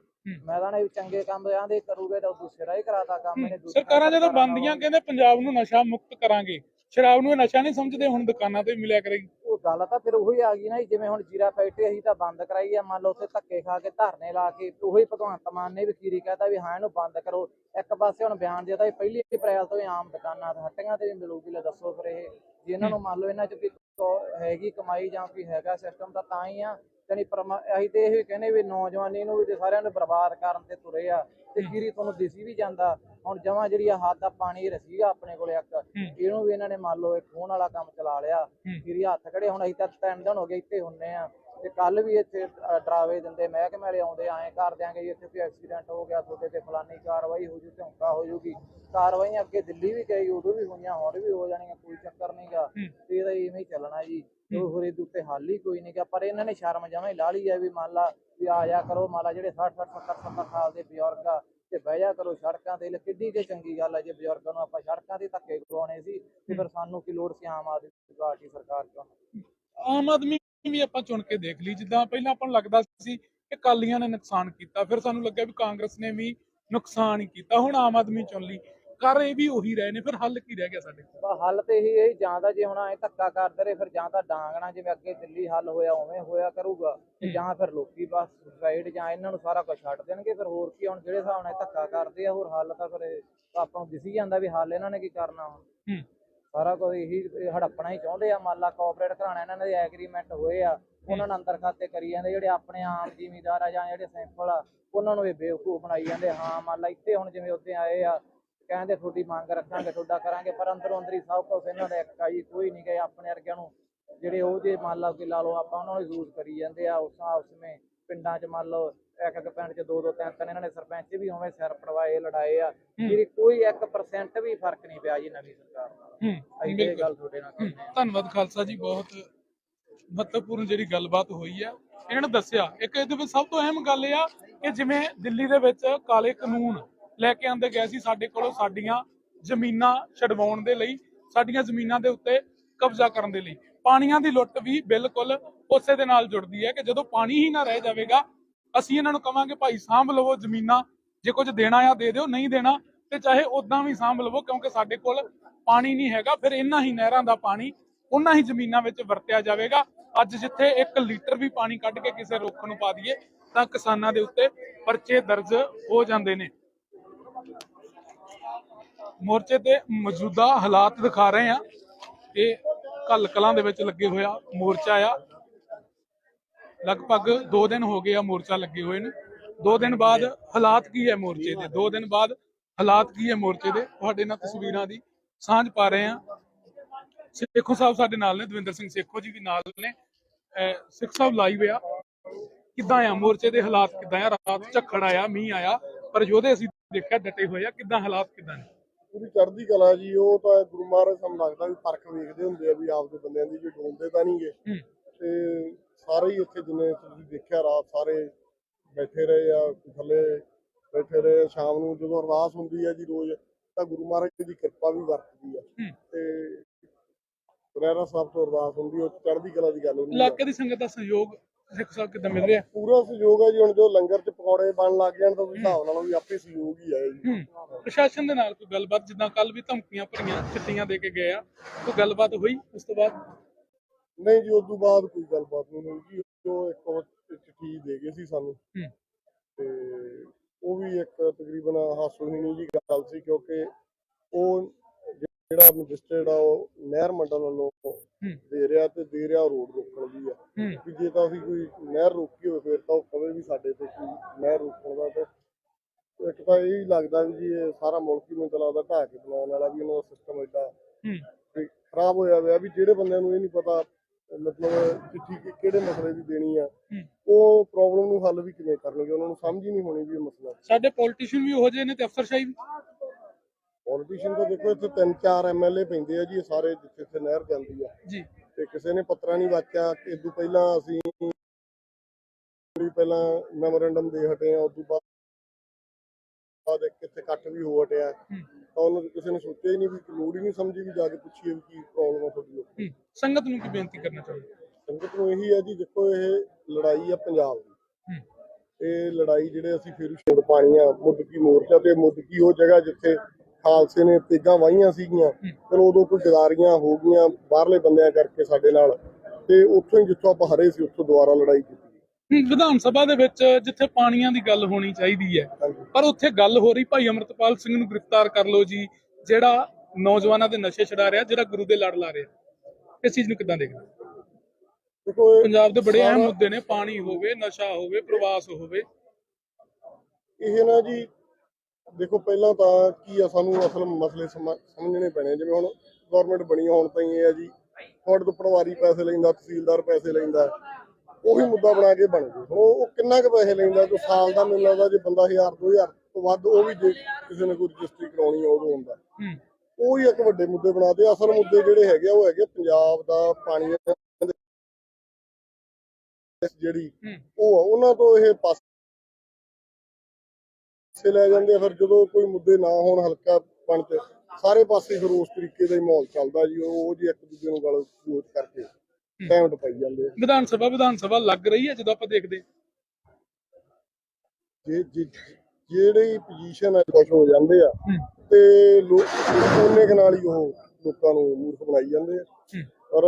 ਮੈਂ ਤਾਂ ਨੇ ਚੰਗੇ ਕੰਮ ਆਂਦੇ ਕਰੂਗੇ ਤਾਂ ਦੂਸਰਾ ਹੀ ਕਰਾਤਾ ਕੰਮ ਦੂਸਰਾ ਸਰਕਾਰਾਂ ਜਦੋਂ ਬੰਦੀਆਂ। ਕਹਿੰਦੇ ਪੰਜਾਬ ਨੂੰ ਨਸ਼ਾ ਮੁਕਤ ਕਰਾਂਗੇ ਸ਼ਰਾਬ ਨੂੰ ਇਹ ਨਸ਼ਾ ਨਹੀਂ ਸਮਝਦੇ ਹੁਣ ਦੁਕਾਨਾਂ ਤੇ ਮਿਲਿਆ ਕਰੇਗੀ। ਉਹ ਗੱਲ ਤਾਂ ਫਿਰ ਉਹੀ ਆ ਗਈ ਨਾ ਜੀ, ਜਿਵੇਂ ਹੁਣ ਜੀਰਾ ਫੈਕਟਰੀ ਅਸੀਂ ਤਾਂ ਬੰਦ ਕਰਾਈ ਆ ਮੰਨ ਲਓ ਉੱਥੇ ਧੱਕੇ ਖਾ ਕੇ ਧਰਨੇ ਲਾ ਕੇ ਉਹੀ ਭਗਵੰਤ ਮਾਨ ਨੇ ਵੀ ਖੀਰੀ ਕਹਤਾ ਵੀ ਹਾਂ ਇਹਨੂੰ ਬੰਦ ਕਰੋ। ਇੱਕ ਪਾਸੇ ਹੁਣ ਬਿਆਨ ਦਿੱਤਾ ਵੀ ਪਹਿਲੀ ਅਪ੍ਰੈਲ ਤੋਂ ਹੀ ਆਮ ਦੁਕਾਨਾਂ ਤੇ ਹੱਟੀਆਂ ਤੇ ਵੀ ਮਿਲੂਗੀ ਲੈ ਦੱਸੋ ਫਿਰ ਇਹ। ਜੇ ਇਹਨਾਂ ਨੂੰ ਮੰਨ ਲਓ ਇਹਨਾਂ ਚ ਵੀ ਕੋ- ਹੈਗੀ ਕਮਾਈ ਜਾਂ ਕੋਈ ਹੈਗਾ ਸਿਸਟਮ ਤਾਂ ਤਾਂ ਹੀ ਆ। ਪਰਮਾ- ਅਸੀਂ ਤੇ ਇਹ ਕਹਿੰਦੇ ਵੀ ਨੌਜਵਾਨੀ ਨੂੰ ਵੀ ਤੇ ਸਾਰਿਆਂ ਨੂੰ ਬਰਬਾਦ ਕਰਨ ਤੇ ਤੁਰੇ ਆ। ਤੇ ਖੀਰੀ ਤੁਹਾਨੂੰ ਦਿਸੀ ਵੀ ਜਾਂਦਾ। ਹੁਣ ਜਮਾਂ ਜਿਹੜੀ ਆ ਹੱਥ ਦਾ ਪਾਣੀ ਰਸੀਗਾ ਆਪਣੇ ਕੋਲੇ ਇੱਕ। ਇਹਨੂੰ ਵੀ ਇਹਨਾਂ ਨੇ ਮੰਨ ਲਓ ਇੱਕ ਖੂਨ ਵਾਲਾ ਕੰਮ ਚਲਾ ਲਿਆ। ਖੀਰੀ ਹੱਥ ਖੜੇ ਹੁਣ ਅਸੀਂ ਤਾਂ ਤਿੰਨ ਦਿਨ ਹੋ ਗਏ ਇੱਥੇ ਹੁੰਨੇ ਆ। ਤੇ ਕੱਲ ਵੀ ਇੱਥੇ ਡਰਾਵੇ ਦਿੰਦੇ ਮਹਿਕਮੇ ਵਾਲੇ ਆਉਂਦੇ ਐਂ ਕਰ ਦਿਆਂਗੇ ਜੀ ਇੱਥੇ ਕੋਈ ਐਕਸੀਡੈਂਟ ਹੋ ਗਿਆ ਤੁਹਾਡੇ ਤੇ ਫਲਾਨੀ ਕਾਰਵਾਈ ਹੋ ਜੂ ਝੁੰਕਾ ਹੋ ਜੂਗੀ ਕਾਰਵਾਈਆਂ ਅੱਗੇ ਦਿੱਲੀ ਵੀ ਗਈ ਉਦੋਂ ਵੀ ਹੋਈਆਂ ਹੁਣ ਵੀ ਹੋ ਜਾਣੀਆਂ ਕੋਈ ਚੱਕਰ ਨਹੀਂਗਾ ਤੇ ਇਹਦਾ ਇਵੇਂ ਹੀ ਚੱਲਣਾ ਜੀ। ਤੇ ਹੋਰ ਇਹਦੇ ਉੱਤੇ ਹੱਲ ਹੀ ਕੋਈ ਨਹੀਂਗਾ ਪਰ ਇਹਨਾਂ ਨੇ ਸ਼ਰਮ ਜਮਾਂ ਹੀ ਲਾ ਲਈ ਹੈ ਵੀ ਮੰਨ ਲਾ ਵੀ ਆ ਜਾ ਕਰੋ ਮੰਨ ਲਾ ਜਿਹੜੇ 60 60 70 70 ਸਾਲ ਦੇ ਬਜ਼ੁਰਗ ਆ ਤੇ ਬਹਿ ਜਾ ਕਰੋ ਸੜਕਾਂ ਤੇ ਕਿੱਡੀ ਕਿ ਚੰਗੀ ਗੱਲ ਹੈ ਜੇ ਬਜ਼ੁਰਗਾਂ ਨੂੰ ਆਪਾਂ ਸੜਕਾਂ ਤੇ ਧੱਕੇ ਖਵਾਉਣੇ ਸੀ ਤੇ ਫਿਰ ਸਾਨੂੰ ਕੀ ਲੋੜ ਸੀ ਆਮ ਆਦਮੀ ਪਾਰਟੀ ਸਰਕਾਰ ਚੋਂ ਆਮ ਆਦਮੀ ਵੀ ਆਪਾਂ ਚੁਣ ਕੇ ਦੇਖ ਲਈ ਜਿੱਦਾਂ ਪਹਿਲਾਂ ਆਪਾਂ ਨੂੰ ਲੱਗਦਾ ਸੀ ਕਿ ਕਾਲੀਆਂ ਨੇ ਨੁਕਸਾਨ ਕੀਤਾ ਫਿਰ ਸਾਨੂੰ ਲੱਗਿਆ ਵੀ ਕਾਂਗਰਸ ਨੇ ਵੀ ਨੁਕਸਾਨ ਹੀ ਕੀਤਾ ਹੁਣ ਆਮ ਆਦਮੀ ਚੁਣ ਲਈ। ਕਰ ਇਹ ਵੀ ਉਹੀ ਰਹੇ ਨੇ ਫਿਰ ਹੱਲ ਕੀ ਰਹਿ ਗਿਆ ਸਾਡੇ ਕੋਲ? ਹੱਲ ਤੇ ਇਹੀ ਹੈ ਜਾਂ ਤਾਂ ਜੇ ਹੁਣ ਐ ਧੱਕਾ ਕਰਦੇ ਰਹੇ ਫਿਰ ਜਾਂ ਤਾਂ ਡਾਂਗਣਾ ਜਿਵੇਂ ਅੱਗੇ ਦਿੱਲੀ ਹੱਲ ਹੋਇਆ ਉਵੇਂ ਹੋਇਆ ਕਰੂਗਾ। ਤੇ ਜਾਂ ਫਿਰ ਲੋਕੀ ਬਸ ਸੁਸਾਈਡ ਜਾਂ ਇਹਨਾਂ ਨੂੰ ਸਾਰਾ ਕੁਝ ਛੱਡ ਦੇਣਗੇ ਫਿਰ ਹੋਰ ਕੀ ਹੁਣ ਜਿਹੜੇ ਹਿਸਾਬ ਨਾਲ ਇਹ ਧੱਕਾ ਕਰਦੇ ਆ ਹੋਰ ਹੱਲ ਤਾਂ ਫਿਰ ਇਹ ਆਪਾਂ ਨੂੰ ਦਿਸੀ ਜਾਂਦਾ ਵੀ ਹੱਲ ਇਹਨਾਂ ਨੇ ਕੀ ਕਰਨਾ ਹੁਣ। ਹੂੰ। ਸਾਰਾ ਕੁਝ ਇਹੀ ਇਹ ਹੜੱਪਣਾ ਹੀ ਚਾਹੁੰਦੇ ਆ ਮੰਨ ਲਾ ਕੋਆਪਰੇਟ ਕਰਾਣਾ ਇਹਨਾਂ ਦੇ ਐਗਰੀਮੈਂਟ ਹੋਏ ਆ ਉਹਨਾਂ ਨੂੰ ਅੰਦਰ ਖਾਤੇ ਕਰੀ ਜਾਂਦੇ ਜਿਹੜੇ ਆਪਣੇ ਆਮ ਜ਼ਿਮੀਦਾਰ ਆ ਜਾਂ ਜਿਹੜੇ ਸਿੰਪਲ ਆ ਉਹਨਾਂ ਨੂੰ ਇਹ ਬੇਵਕੂਫ ਬਣਾਈ ਜਾਂਦੇ ਹਾਂ ਮੰਨ ਲਾ ਇੱਥੇ ਹੁਣ ਜਿਵੇਂ ਉੱਤੇ ਆਏ ਆ ਕਹਿੰਦੇ ਤੁਹਾਡੀ ਮੰਗ ਰੱਖਾਂਗੇ ਤੁਹਾਡਾ ਕਰਾਂਗੇ ਪਰ ਅੰਦਰੋਂ ਅੰਦਰ ਸਭ ਕੁਝ ਇਹਨਾਂ ਦਾ ਇੱਕ ਆ ਜੀ ਕੋਈ ਨਹੀਂ ਗਏ ਆਪਣੇ ਵਰਗਿਆਂ ਨੂੰ ਜਿਹੜੇ ਉਹ ਜੇ ਮੰਨ ਲਓ ਕਿ ਲਾ ਲਓ ਆਪਾਂ ਉਹਨਾਂ ਨੂੰ ਯੂਜ਼ ਕਰੀ ਜਾਂਦੇ ਆ ਉਸ ਆਪਸ ਵਿੱਚ ਪਿੰਡਾਂ 'ਚ ਮੰਨ ਲਓ ਇੱਕ ਇੱਕ ਪਿੰਡ 'ਚ ਦੋ ਦੋ ਤਿੰਨ ਤਿੰਨ ਇਹਨਾਂ ਨੇ ਸਰਪੰਚ ਵੀ ਉਵੇਂ ਸਿਰ ਪੜਵਾਏ ਲੜਾਏ ਆ। ਜਿਹੜੀ ਕੋਈ 1% ਵੀ ਫ਼ਰਕ ਨਹੀਂ ਪਿਆ ਜੀ ਨਵੀਂ ਸਰਕਾਰ ਨਾਲ। ਇਹ ਗੱਲ ਤੁਹਾਡੇ ਨਾਲ ਕਰਦੇ ਹਾਂ ਧੰਨਵਾਦ ਖਾਲਸਾ ਜੀ ਬਹੁਤ ਮਹੱਤਵਪੂਰਨ ਜਿਹੜੀ ਗੱਲਬਾਤ ਹੋਈ ਆ। ਇਹਨਾਂ ਨੇ ਦੱਸਿਆ ਇੱਕ ਇਹਦੇ ਵਿੱਚ ਸਭ ਤੋਂ ਅਹਿਮ ਗੱਲ ਇਹ ਆ ਕਿ ਜਿਵੇਂ ਦਿੱਲੀ ਦੇ ਵਿੱਚ ਕਾਲੇ ਕਾਨੂੰਨ ਲੈ ਕੇ ਆਂਦੇ ਗਏ ਸੀ ਸਾਡੇ ਕੋਲੋਂ ਸਾਡੀਆਂ ਜ਼ਮੀਨਾਂ ਛਡਵਾਉਣ ਦੇ ਲਈ, ਸਾਡੀਆਂ ਜ਼ਮੀਨਾਂ ਦੇ ਉੱਤੇ ਕਬਜ਼ਾ ਕਰਨ ਦੇ ਲਈ। ਪਾਣੀਆਂ ਦੀ ਲੁੱਟ ਵੀ ਬਿਲਕੁਲ ਉਸੇ ਦੇ ਨਾਲ ਜੁੜਦੀ ਹੈ ਕਿ ਜਦੋਂ ਪਾਣੀ ਹੀ ਨਾ ਰਹਿ ਜਾਵੇਗਾ, ਅਸੀਂ ਇਹਨਾਂ ਨੂੰ ਕਵਾਂਗੇ, ਭਾਈ, ਸਾਂਭ ਲਵੋ ਜ਼ਮੀਨਾਂ। ਜੇ ਕੁਝ ਦੇਣਾ ਆ, ਦੇ ਦਿਓ, ਨਹੀਂ ਦੇਣਾ, ਤੇ ਚਾਹੇ ਉਦਾਂ ਵੀ ਸਾਂਭ ਲਵੋ, ਕਿਉਂਕਿ ਸਾਡੇ ਕੋਲ ਪਾਣੀ ਨਹੀਂ ਹੈਗਾ। ਫਿਰ ਇਹਨਾਂ ਹੀ ਨਹਿਰਾਂ ਦਾ ਪਾਣੀ, ਉਹਨਾਂ ਹੀ ਜ਼ਮੀਨਾਂ ਵਿੱਚ ਵਰਤਿਆ ਜਾਵੇਗਾ। ਅੱਜ ਜਿੱਥੇ 1 ਲੀਟਰ ਵੀ ਪਾਣੀ ਕੱਢ ਕੇ ਕਿਸੇ ਰੁੱਖ ਨੂੰ ਪਾ ਦਈਏ, ਤਾਂ ਕਿਸਾਨਾਂ ਦੇ ਉੱਤੇ ਪਰਚੇ ਦਰਜ ਹੋ ਜਾਂਦੇ ਨੇ। ਮੋਰਚੇ ਤੇ ਮੌਜੂਦਾ ਹਾਲਾਤ ਦਿਖਾ ਰਹੇ ਆ ਇਹ ਕੱਲ ਕਲਾਂ ਦੇ ਵਿੱਚ ਲੱਗੇ ਹੋਇਆ ਮੋਰਚਾ ਆ। ਲਗਭਗ 2 ਦਿਨ ਹੋ ਗਏ ਆ ਮੋਰਚਾ ਲੱਗੇ ਹੋਏ ਨੇ। 2 ਦਿਨ ਬਾਅਦ ਹਾਲਾਤ ਕੀ ਹੈ ਮੋਰਚੇ ਦੇ? 2 ਦਿਨ ਬਾਅਦ ਹਾਲਾਤ ਕੀ ਹੈ ਮੋਰਚੇ ਦੇ? ਤੁਹਾਡੇ ਨਾਲ ਤਸਵੀਰਾਂ ਦੀ ਸਾਂਝ ਪਾ ਰਹੇ ਆ ਸੇਖੋ ਸਾਹਿਬ ਸਾਡੇ ਨਾਲ ਨੇ, ਦਵਿੰਦਰ ਸਿੰਘ ਸੇਖੋ ਜੀ ਵੀ ਨਾਲ ਨੇ। ਸਿੱਖ ਸਾਹਿਬ ਲਾਈਵ ਆ। ਕਿੱਦਾਂ ਆ ਮੋਰਚੇ ਦੇ ਹਾਲਾਤ ਕਿੱਦਾਂ ਆ? ਰਾਤ ਝੱਖੜ ਆਇਆ, ਮੀਂਹ ਆਇਆ। ਪਰ ਯੋਧੇ ਅਸੀਂ ਦੇਖਿਆ, ਡਟੇ ਹੋਏ ਆ। ਕਿੱਦਾਂ ਹਾਲਾਤ ਕਿੱਦਾਂ ਨੇ? ਪੂਰੀ ਚੜ੍ਹਦੀ ਕਲਾ ਜੀ ਉਹ ਤਾਂ ਗੁਰੂ ਮਹਾਰਾਜ ਸਾਨੂੰ ਲੱਗਦਾ ਵੀ ਫ਼ਰਕ ਵੇਖਦੇ ਹੁੰਦੇ ਆ ਵੀ ਆਪਦੇ ਬੰਦਿਆਂ ਦੀ ਜੇ ਡੋਲਦੇ ਤਾਂ ਨਹੀਂਗੇ ਤੇ ਸਾਰੇ ਹੀ ਇੱਥੇ ਜਿੰਨੇ ਤੁਸੀਂ ਦੇਖਿਆ ਰਾਤ ਸਾਰੇ ਬੈਠੇ ਰਹੇ ਆ ਥੱਲੇ ਬੈਠੇ ਰਹੇ ਸ਼ਾਮ ਨੂੰ ਜਦੋਂ ਅਰਦਾਸ ਹੁੰਦੀ ਆ ਜੀ ਰੋਜ਼ ਤਾਂ ਗੁਰੂ ਮਹਾਰਾਜ ਦੀ ਕਿਰਪਾ ਵੀ ਵਰਤਦੀ ਆ। ਤੇ ਰਹਿਰਾ ਸਾਹਿਬ ਤੋਂ ਅਰਦਾਸ ਹੁੰਦੀ ਉਹ ਚੜ੍ਹਦੀ ਕਲਾ ਦੀ ਗੱਲ ਹੁੰਦੀ ਇਲਾਕੇ ਦੀ ਸੰਗਤ ਦਾ ਸਹਿਯੋਗ ਸਿੱਖ ਸਾਹਿਬ ਕਿੱਦਾਂ ਮਿਲ ਰਿਹਾ? ਪੂਰਾ ਸਹਿਯੋਗ ਹੈ ਜੀ ਹੁਣ ਜੋ ਲੰਗਰ 'ਚ ਪਕੌੜੇ ਬਣ ਲੱਗ ਜਾਣ ਤਾਂ ਤੁਸੀਂ ਹਿਸਾਬ ਨਾਲੋਂ ਵੀ ਆਪੇ ਸਹਿਯੋਗ ਹੀ ਆ ਜੀ। ਪ੍ਰਸ਼ਾਸਨ ਦੇ ਨਾਲ ਕੋਈ ਗੱਲਬਾਤ ਜਿੱਦਾਂ ਕੱਲ ਵੀ ਧਮਕੀਆਂ ਭਰੀਆਂ ਚਿੱਟੀਆਂ ਦੇ ਕੇ ਗਏ ਆ ਕੋਈ ਗੱਲਬਾਤ ਹੋਈ ਉਸ ਤੋਂ ਬਾਅਦ? ਨਹੀਂ ਜੀ ਉਸ ਤੋਂ ਬਾਅਦ ਕੋਈ ਗੱਲਬਾਤ ਨਹੀਂ ਹੋਈ ਜੀ। ਉਹ ਇੱਕ ਉਹ ਚਿੱਠੀ ਦੇ ਗਏ ਸੀ ਸਾਨੂੰ। ਤੇ ਉਹ ਵੀ ਇੱਕ ਤਕਰੀਬਨ ਹਾਸੋਹੀਣੀ ਜੀ ਗੱਲ ਸੀ ਕਿਉਂਕਿ ਉਹ ਜਿਹੜਾ ਮੈਜਿਸਟਰੇਟ ਆ ਉਹ ਨਹਿਰ ਮੰਡਲ ਵੱਲੋਂ ਦੇ ਰਿਹਾ ਤੇ ਦੇ ਰਿਹਾ ਰੋਡ ਰੋਕਣ ਦੀ ਆ। ਜੇ ਤਾਂ ਅਸੀਂ ਕੋਈ ਨਹਿਰ ਰੋਕੀ ਹੋਵੇ ਫਿਰ ਤਾਂ ਉਹ ਕਵੇ ਵੀ ਸਾਡੇ ਤੇ ਕੋਈ ਨਹਿਰ ਰੋਕਣ ਦਾ ਤੇ ਇੱਕ ਤਾਂ ਇਹ ਲੱਗਦਾ ਵੀ ਜੀ ਇਹ ਸਾਰਾ ਮੁਲਕ ਹੀ ਮੈਨੂੰ ਤਾਂ ਲੱਗਦਾ ਢਾਹ ਕੇ ਬਣਾਉਣ ਵਾਲਾ ਵੀ ਇਹਨਾਂ ਦਾ ਸਿਸਟਮ ਹੂੰ। ਵੀ ਖਰਾਬ ਹੋਇਆ ਹੋਇਆ ਵੀ ਜਿਹੜੇ ਬੰਦਿਆਂ ਨੂੰ ਇਹ ਨਹੀਂ ਪਤਾ ਮਤਲਬ ਚਿੱਠੀ ਕਿ- ਕਿਹੜੇ ਮਸਲੇ ਦੀ ਦੇਣੀ ਆ। ਉਹ ਪ੍ਰੋਬਲਮ ਨੂੰ ਹੱਲ ਵੀ ਕਿਵੇਂ ਕਰਨਗੇ? ਉਹਨਾਂ ਨੂੰ ਸਮਝ ਹੀ ਨਹੀਂ ਹੋਣੀ ਵੀ ਇਹ ਮਸਲਾ ਸਾਡੇ ਪੋਲੀਟੀਸ਼ੀਅਨ ਵੀ ਉਹੋ ਜਿਹੇ ਨੇ ਤੇ ਅਫਸਰਸ਼ਾਹੀ ਵੀ। ਪੋਲੀਟੀਸ਼ੀਅਨ ਤਾਂ ਦੇਖੋ ਇੱਥੇ ਤਿੰਨ ਚਾਰ ਐਮਐਲਏ ਪੈਂਦੇ ਆ ਜੀ ਇਹ ਸਾਰੇ ਜਿੱਥੇ ਜਿੱਥੇ ਨਹਿਰ ਜਾਂਦੀ ਆ। ਜੀ। ਤੇ ਕਿਸੇ ਨੇ ਪੱਤਰਾ ਨਹੀਂ ਵਾਚਿਆ ਕਿ ਇਦੋਂ ਪਹਿਲਾਂ ਅਸੀਂ ਪਹਿਲਾਂ ਮੈਮੋਰੈਂਡਮ ਦੇ ਹਟੇ ਆ ਉਦੋਂ ਬਾਅਦ ਬਾਅਦ ਕਿੱਥੇ ਇਕੱਠ ਵੀ ਹੋ ਹਟਿਆ। ਤਾਂ ਉਹਨਾਂ ਨੂੰ ਕਿਸੇ ਨੇ ਸੋਚਿਆ ਹੀ ਨਹੀਂ ਵੀ ਲੋੜ ਹੀ ਨਹੀਂ ਸਮਝੀ ਵੀ ਜਾ ਕੇ ਪੁੱਛੀਏ ਵੀ ਕੀ ਪ੍ਰੋਬਲਮ ਆ ਤੁਹਾਡੀ ਹੂੰ। ਸੰਗਤ ਨੂੰ ਕੀ ਬੇਨਤੀ ਕਰਨਾ ਚਾਹੁੰਦੇ ਸੰਗਤ ਨੂੰ ਇਹੀ ਹੈ ਜੀ ਦੇਖੋ ਇਹ ਲੜਾਈ ਆ ਪੰਜਾਬ ਦੀ। ਹੂੰ। ਇਹ ਲੜਾਈ ਜਿਹੜੇ ਅਸੀਂ ਫਿਰ ਛੋੜ ਪਾਣੀ ਆ ਮੁੱਦਕੀ ਮੋਰਚਾ ਤੇ ਮੁੱਦਕੀ ਉਹ ਜਗ੍ਹਾ ਜਿੱਥੇ ਖਾਲਸੇ ਨੇ ਤੇਗਾਂ ਵਾਹੀਆਂ ਸੀਗੀਆਂ ਚਲੋ ਉਦੋਂ ਕੋਈ ਗਦਾਰੀਆਂ ਹੋ ਗਈਆਂ ਬਾਹਰਲੇ ਬੰਦਿਆਂ ਕਰਕੇ ਸਾਡੇ ਨਾਲ। ਤੇ ਉੱਥੋਂ ਹੀ ਜਿੱਥੋਂ ਆਪਾਂ ਹਰੇ ਸੀ ਉੱਥੋਂ ਦੁਬਾਰਾ ਲੜਾਈ ਕੀਤੀ। ਵਿਧਾਨ ਸਭਾ ਦੇ ਵਿੱਚ ਜਿੱਥੇ ਪਾਣੀਆਂ ਦੀ ਗੱਲ ਹੋਣੀ ਚਾਹੀਦੀ ਹੈ ਪਰ ਉੱਥੇ ਗੱਲ ਹੋ ਰਹੀ ਭਾਈ ਅਮਰਤਪਾਲ ਸਿੰਘ ਨੂੰ ਗ੍ਰਿਫਤਾਰ ਕਰ ਲਓ ਜੀ ਜਿਹੜਾ ਨੌਜਵਾਨਾਂ ਦੇ ਨਸ਼ੇ ਛਡਾ ਰਿਹਾ ਜਿਹੜਾ ਗੁਰੂ ਦੇ ਲੜ ਲਾ ਰਿਹਾ। ਇਸ ਚੀਜ਼ ਨੂੰ ਕਿੱਦਾਂ ਦੇਖਦੇ ਦੇਖੋ ਪੰਜਾਬ ਦੇ ਬੜੇ ਅਹਿਮ ਮੁੱਦੇ ਨੇ ਪਾਣੀ ਹੋਵੇ ਨਸ਼ਾ ਹੋਵੇ ਪ੍ਰਵਾਸ ਹੋਵੇ। ਇਹ ਨਾ ਜੀ ਦੇਖੋ ਪਹਿਲਾਂ ਤਾਂ ਕੀ ਆ ਸਾਨੂੰ ਅਸਲ ਮਸਲੇ ਸਮਝ- ਸਮਝਣੇ ਪੈਣੇ ਜਿਵੇਂ ਹੁਣ ਗਵਰਨਮੈਂਟ ਬਣੀ ਹੁਣ ਤਾਂ ਇਹ ਆ ਜੀ ਤੁਹਾਡੇ ਤੋਂ ਪਟਵਾਰੀ ਪੈਸੇ ਲੈਂਦਾ ਤਹਿਸੀਲਦਾਰ ਪੈਸੇ ਲੈਂਦਾ। ਉਹੀ ਮੁੱਦਾ ਬਣਾ ਕੇ ਬਣ ਗਏ। ਉਹ ਉਹ ਕਿੰਨਾ ਕੁ ਪੈਸੇ ਲੈਂਦਾ ਜੋ ਸਾਲ ਦਾ ਮੈਨੂੰ ਲੱਗਦਾ ਜੇ ਬੰਦਾ 1000 2000 ਤੋਂ ਵੱਧ ਉਹ ਵੀ ਜੇ ਕਿਸੇ ਨੇ ਕੋਈ ਰਜਿਸਟਰੀ ਕਰਾਉਣੀ ਆ ਉਦੋਂ ਹੁੰਦਾ। ਉਹ ਹੀ ਇੱਕ ਵੱਡੇ ਮੁੱਦੇ ਬਣਾਦੇ ਅਸਲ ਮੁੱਦੇ ਜਿਹੜੇ ਹੈਗੇ ਉਹ ਹੈਗੇ ਪੰਜਾਬ ਦਾ ਪਾਣੀ ਜਿਹੜੀ ਉਹ ਆ, ਉਹਨਾਂ ਤੋਂ ਇਹ ਪਾਸੇ ਲੈ ਜਾਂਦੇ ਫਿਰ ਜਦੋਂ ਕੋਈ ਮੁੱਦੇ ਨਾ ਹੋਣ ਹਲਕਾ ਪਣ ਚ ਸਾਰੇ ਪਾਸੇ ਫਿਰ ਉਸ ਤਰੀਕੇ ਦਾ ਹੀ ਮਾਹੌਲ ਚੱਲਦਾ ਜੀ ਉਹ ਜੀ ਇੱਕ ਦੂਜੇ ਨੂੰ ਗਲ ਗੋਤ ਕਰਕੇ। ਟਾਈਮ ਟਪਾਈ ਜਾਂਦੇ ਆ। ਵਿਧਾਨ ਸਭਾ ਵਿਧਾਨ ਸਭਾ ਲੱਗ ਰਹੀ ਹੈ ਜਦੋਂ ਆਪਾਂ ਦੇਖਦੇ ਜੇ ਜੇ- ਜਿਹੜੀ ਪੋਜੀਸ਼ਨ ਹੈ ਕੁਝ ਹੋ ਜਾਂਦੇ ਆ ਹੂੰ। ਤੇ ਲੋਕ ਉਹਨੇ ਕੁ ਨਾਲ ਹੀ ਉਹ ਲੋਕਾਂ ਨੂੰ ਮੂਰਖ ਬਣਾਈ ਜਾਂਦੇ ਆ। ਹੂੰ। ਪਰ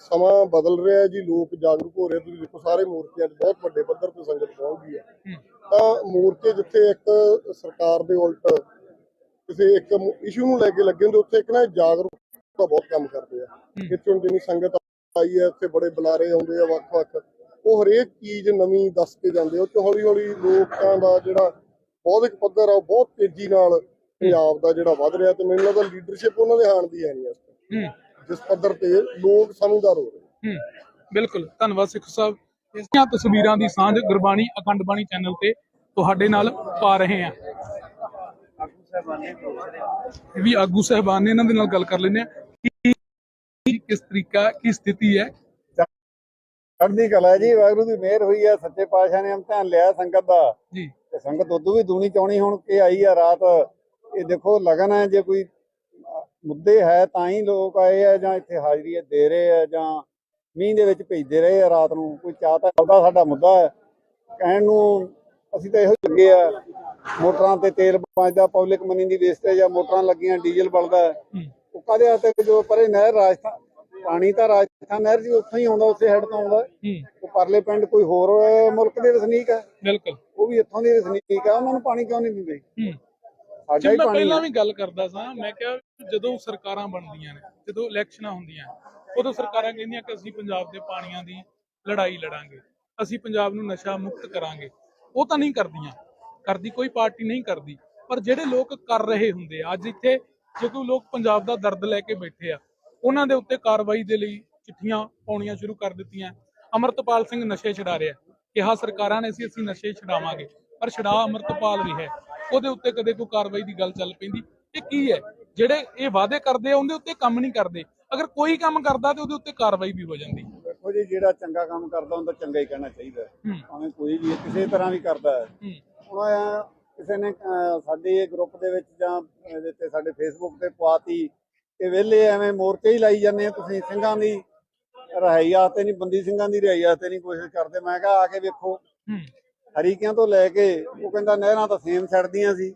ਸਮਾਂ ਬਦਲ ਰਿਹਾ ਜੀ ਲੋਕ ਜਾਗਰੂਕ ਹੋ ਰਹੇ ਤੁਸੀਂ ਦੇਖੋ ਸਾਰੇ ਮੋਰਚਿਆਂ 'ਚ ਬਹੁਤ ਵੱਡੇ ਪੱਧਰ ਤੇ ਸੰਗਤ ਪਹੁੰਚ ਗਈ ਹੈ। ਹੂੰ ਤਾਂ ਮੋਰਚੇ ਜਿੱਥੇ ਇੱਕ ਸਰਕਾਰ ਦੇ ਉਲਟ ਕਿਸੇ ਇੱਕ ਇਸ਼ੂ ਨੂੰ ਲੈ ਕੇ ਲੱਗੇ ਹੁੰਦੇ ਉੱਥੇ ਇੱਕ ਨਾ ਜਾਗਰੂਕਤਾ ਬਹੁਤ ਕੰਮ ਕਰਦੇ ਆ। ਇੱਥੇ ਜਿੰਨੀ ਸੰਗਤ ਆਈ ਹੈ ਇੱਥੇ ਬੜੇ ਬੁਲਾਰੇ ਆਉਂਦੇ ਆ ਵੱਖ-ਵੱਖ। ਉਹ ਹਰੇਕ ਚੀਜ਼ ਨਵੀਂ ਦੱਸ ਕੇ ਜਾਂਦੇ ਆ। ਉਹ 'ਚ ਹੌਲੀ-ਹੌਲੀ ਲੋਕਾਂ ਦਾ ਜਿਹੜਾ ਬੌਧਿਕ ਪੱਧਰ ਆ ਉਹ ਬਹੁਤ ਤੇਜ਼ੀ ਨਾਲ ਪੰਜਾਬ ਦਾ ਜਿਹੜਾ ਵੱਧ ਰਿਹਾ ਤੇ ਮੈਨੂੰ ਲੱਗਦਾ ਲੀਡਰਸ਼ਿਪ ਉਹਨਾਂ ਦੇ ਹਾਣ ਦੀ ਹੈ ਨਹੀਂ ਇਸ। ਹੂੰ। ਜਿਸ ਪੱਧਰ ਤੇ ਲੋਕ ਸਮਝਦਾਰ ਹੋ ਰਹੇ ਹੂੰ। ਬਿਲਕੁਲ। ਧੰਨਵਾਦ ਸਿੱਖ ਸਾਹਿਬ। ਇਸਦੀਆਂ ਤਸਵੀਰਾਂ ਦੀ ਸਾਂਝ ਗੁਰਬਾਣੀ ਅਖੰਡ ਬਾਣੀ ਚੈਨਲ ਤੇ ਤੁਹਾਡੇ ਨਾਲ ਪਾ ਰਹੇ ਹਾਂ। ਇਹ ਵੀ ਆਗੂ ਸਹਿਬਾਨ ਨੇ ਇਹਨਾਂ ਦੇ ਨਾਲ ਗੱਲ ਕਰ ਲੈਂਦੇ ਆ ਕਿਸ ਤਰੀਕਾ ਕੀ ਸਥਿਤੀ ਹੈ? ਚੜ੍ਹਦੀ ਕਲਾ ਜੀ ਵਾਹਿਗੁਰੂ ਦੀ ਮਿਹਰ ਹੋਈ ਆ ਸੱਚੇ ਪਾਤਸ਼ਾਹ ਨੇ ਇਮਤਿਹਾਨ ਲਿਆ ਸੰਗਤ ਦਾ। ਜੀ। ਤੇ ਸੰਗਤ ਉਦੋਂ ਵੀ ਦੂਣੀ ਚੌਣੀ ਹੁਣ ਕੇ ਆਈ ਆ ਰਾਤ? ਇਹ ਦੇਖੋ ਲਗਨ ਹੈ ਜੇ ਕੋਈ ਮੁੱਦੇ ਹੈ ਤਾਂ ਹੀ ਲੋਕ ਆਏ ਆ ਜਾਂ ਇੱਥੇ ਹਾਜ਼ਰੀ ਦੇ ਰਹੇ ਆ ਜਾਂ ਮੀਂਹ ਦੇ ਵਿੱਚ ਭੇਜਦੇ ਰਹੇ ਆ ਰਾਤ ਨੂੰ। ਕੋਈ ਚਾਹ ਤਾਂ ਉਹਦਾ ਸਾਡਾ ਮੁੱਦਾ ਹੈ। ਕਹਿਣ ਨੂੰ ਅਸੀਂ ਤਾਂ ਇਹੋ ਲੱਗੇ ਆ ਮੋਟਰਾਂ ਤੇ ਤੇਲ ਬਚਦਾ ਪਬਲਿਕ ਮਨੀ ਦੀ ਵੇਸਟੇਜ ਆ ਮੋਟਰਾਂ ਲੱਗੀਆਂ ਡੀਜ਼ਲ ਬਲਦਾ। ਉਹ ਕਾਹਦੇ ਹੱਥ ਤੇ ਜੋ ਪਰੇ ਨਹਿਰ ਰਾਜਸਥਾਨ ਪਾਣੀ ਤਾਂ ਰਾਜਸਥਾਨ ਨਹਿਰ ਜੀ ਉੱਥੋਂ ਹੀ ਆਉਂਦਾ ਉਸੇ ਹੈਡ ਤੋਂ ਆਉਂਦਾ। ਹੂੰ। ਉਹ ਪਰਲੇ ਪਿੰਡ ਕੋਈ ਹੋਰ ਮੁਲਕ ਦੇ ਵਸਨੀਕ ਹੈ। ਬਿਲਕੁਲ। ਉਹ ਵੀ ਇੱਥੋਂ ਦੇ ਵਸਨੀਕ ਆ ਉਹਨਾਂ ਨੂੰ ਪਾਣੀ ਕਿਉਂ ਨਹੀਂ ਦਿੰਦੇ? ਸਾਡਾ ਹੀ ਪਾਣੀ ਪਹਿਲਾਂ। ਵੀ ਗੱਲ ਕਰਦਾ ਸਾਂ ਮੈਂ ਕਿਹਾ ਜਦੋਂ ਸਰਕਾਰਾਂ ਬਣਦੀਆਂ ਨੇ ਜਦੋਂ ਇਲੈਕਸ਼ਨਾਂ ਹੁੰਦੀਆਂ ਉਦੋਂ ਸਰਕਾਰਾਂ ਕਹਿੰਦੀਆਂ ਕਿ ਅਸੀਂ ਪੰਜਾਬ ਦੇ ਪਾਣੀਆਂ ਦੀ ਲੜਾਈ ਲੜਾਂਗੇ ਅਸੀਂ ਪੰਜਾਬ ਨੂੰ ਨਸ਼ਾ ਮੁਕਤ ਕਰਾਂਗੇ। ਉਹ ਤਾਂ ਨਹੀਂ ਕਰਦੀਆਂ ਕਰਦੀ ਕੋਈ ਪਾਰਟੀ ਨਹੀਂ ਕਰਦੀ। ਪਰ ਜਿਹੜੇ ਲੋਕ ਕਰ ਰਹੇ ਹੁੰਦੇ ਆ ਅੱਜ ਇੱਥੇ ਜੇ ਕੋਈ ਲੋਕ ਪੰਜਾਬ ਦਾ ਦਰਦ ਲੈ ਕੇ ਬੈਠੇ ਆ ਉਹਨਾਂ ਦੇ ਉੱਤੇ ਕਾਰਵਾਈ ਦੇ ਲਈ ਚਿੱਠੀਆਂ ਪਾਉਣੀਆਂ ਸ਼ੁਰੂ ਕਰ ਦਿੱਤੀਆਂ। ਅਮਰਤਪਾਲ ਸਿੰਘ ਨਸ਼ੇ ਛਡਾ ਰਿਹਾ ਕਿਹਾ ਸਰਕਾਰਾਂ ਨੇ ਸੀ ਅਸੀਂ ਨਸ਼ੇ ਛਡਾਵਾਂਗੇ। ਪਰ ਛਡਾ ਅਮਰਤਪਾਲ ਵੀ ਹੈ। ਉਹਦੇ ਉੱਤੇ ਕਦੇ ਕੋਈ ਕਾਰਵਾਈ ਦੀ ਗੱਲ ਚੱਲ ਪੈਂਦੀ। ਇਹ ਕੀ ਹੈ? ਜਿਹੜੇ ਇਹ ਵਾਅਦੇ ਕਰਦੇ ਆ ਉਹਦੇ ਉੱਤੇ ਕੰਮ ਨਹੀਂ ਕਰਦੇ। ਅਗਰ ਕੋਈ ਕੰਮ ਕਰਦਾ ਤੇ ਉਹਦੇ ਉੱਤੇ ਕਾਰਵਾਈ ਵੀ ਹੋ ਜਾਂਦੀ। ਦੇਖੋ ਜੀ ਜਿਹੜਾ ਚੰਗਾ ਕੰਮ ਕਰਦਾ ਹੁੰਦਾ ਚੰਗਾ ਹੀ ਕਹਿਣਾ ਚਾਹੀਦਾ। ਭਾਵੇਂ ਕੋਈ ਵੀ ਕਿਸੇ ਤਰ੍ਹਾਂ ਵੀ ਕਰਦਾ ਹੈ। ਹੁਣ ਕਿਸੇ ਨੇ ਸਾਡੇ ਗਰੁੱਪ ਦੇ ਵਿੱਚ ਜਾਂ ਇਹਦੇ ਤੇ ਸਾਡੇ ਫੇਸਬੁੱਕ ਤੇ ਪਵਾਤੀ ਕਿ ਵਿਹਲੇ ਐਵੇਂ ਮੋਰਚੇ ਹੀ ਲਾਈ ਜਾਂਦੇ ਆ ਤੁਸੀਂ ਸਿੰਘਾਂ ਦੀ ਰਿਹਾਈ ਆਸਤੇ ਨਹੀਂ ਬੰਦੀ ਸਿੰਘਾਂ ਦੀ ਰਿਹਾਈ ਆਸਤੇ ਨਹੀਂ ਕੋਸ਼ਿਸ਼ ਕਰਦੇ। ਮੈਂ ਕਿਹਾ ਆ ਕੇ ਵੇਖੋ। ਹਰੀਕਿਆਂ ਤੋਂ ਲੈ ਕੇ ਉਹ ਕਹਿੰਦਾ ਨਹਿਰਾਂ ਤਾਂ ਸੇਮ ਛੱਡਦੀਆਂ ਸੀ।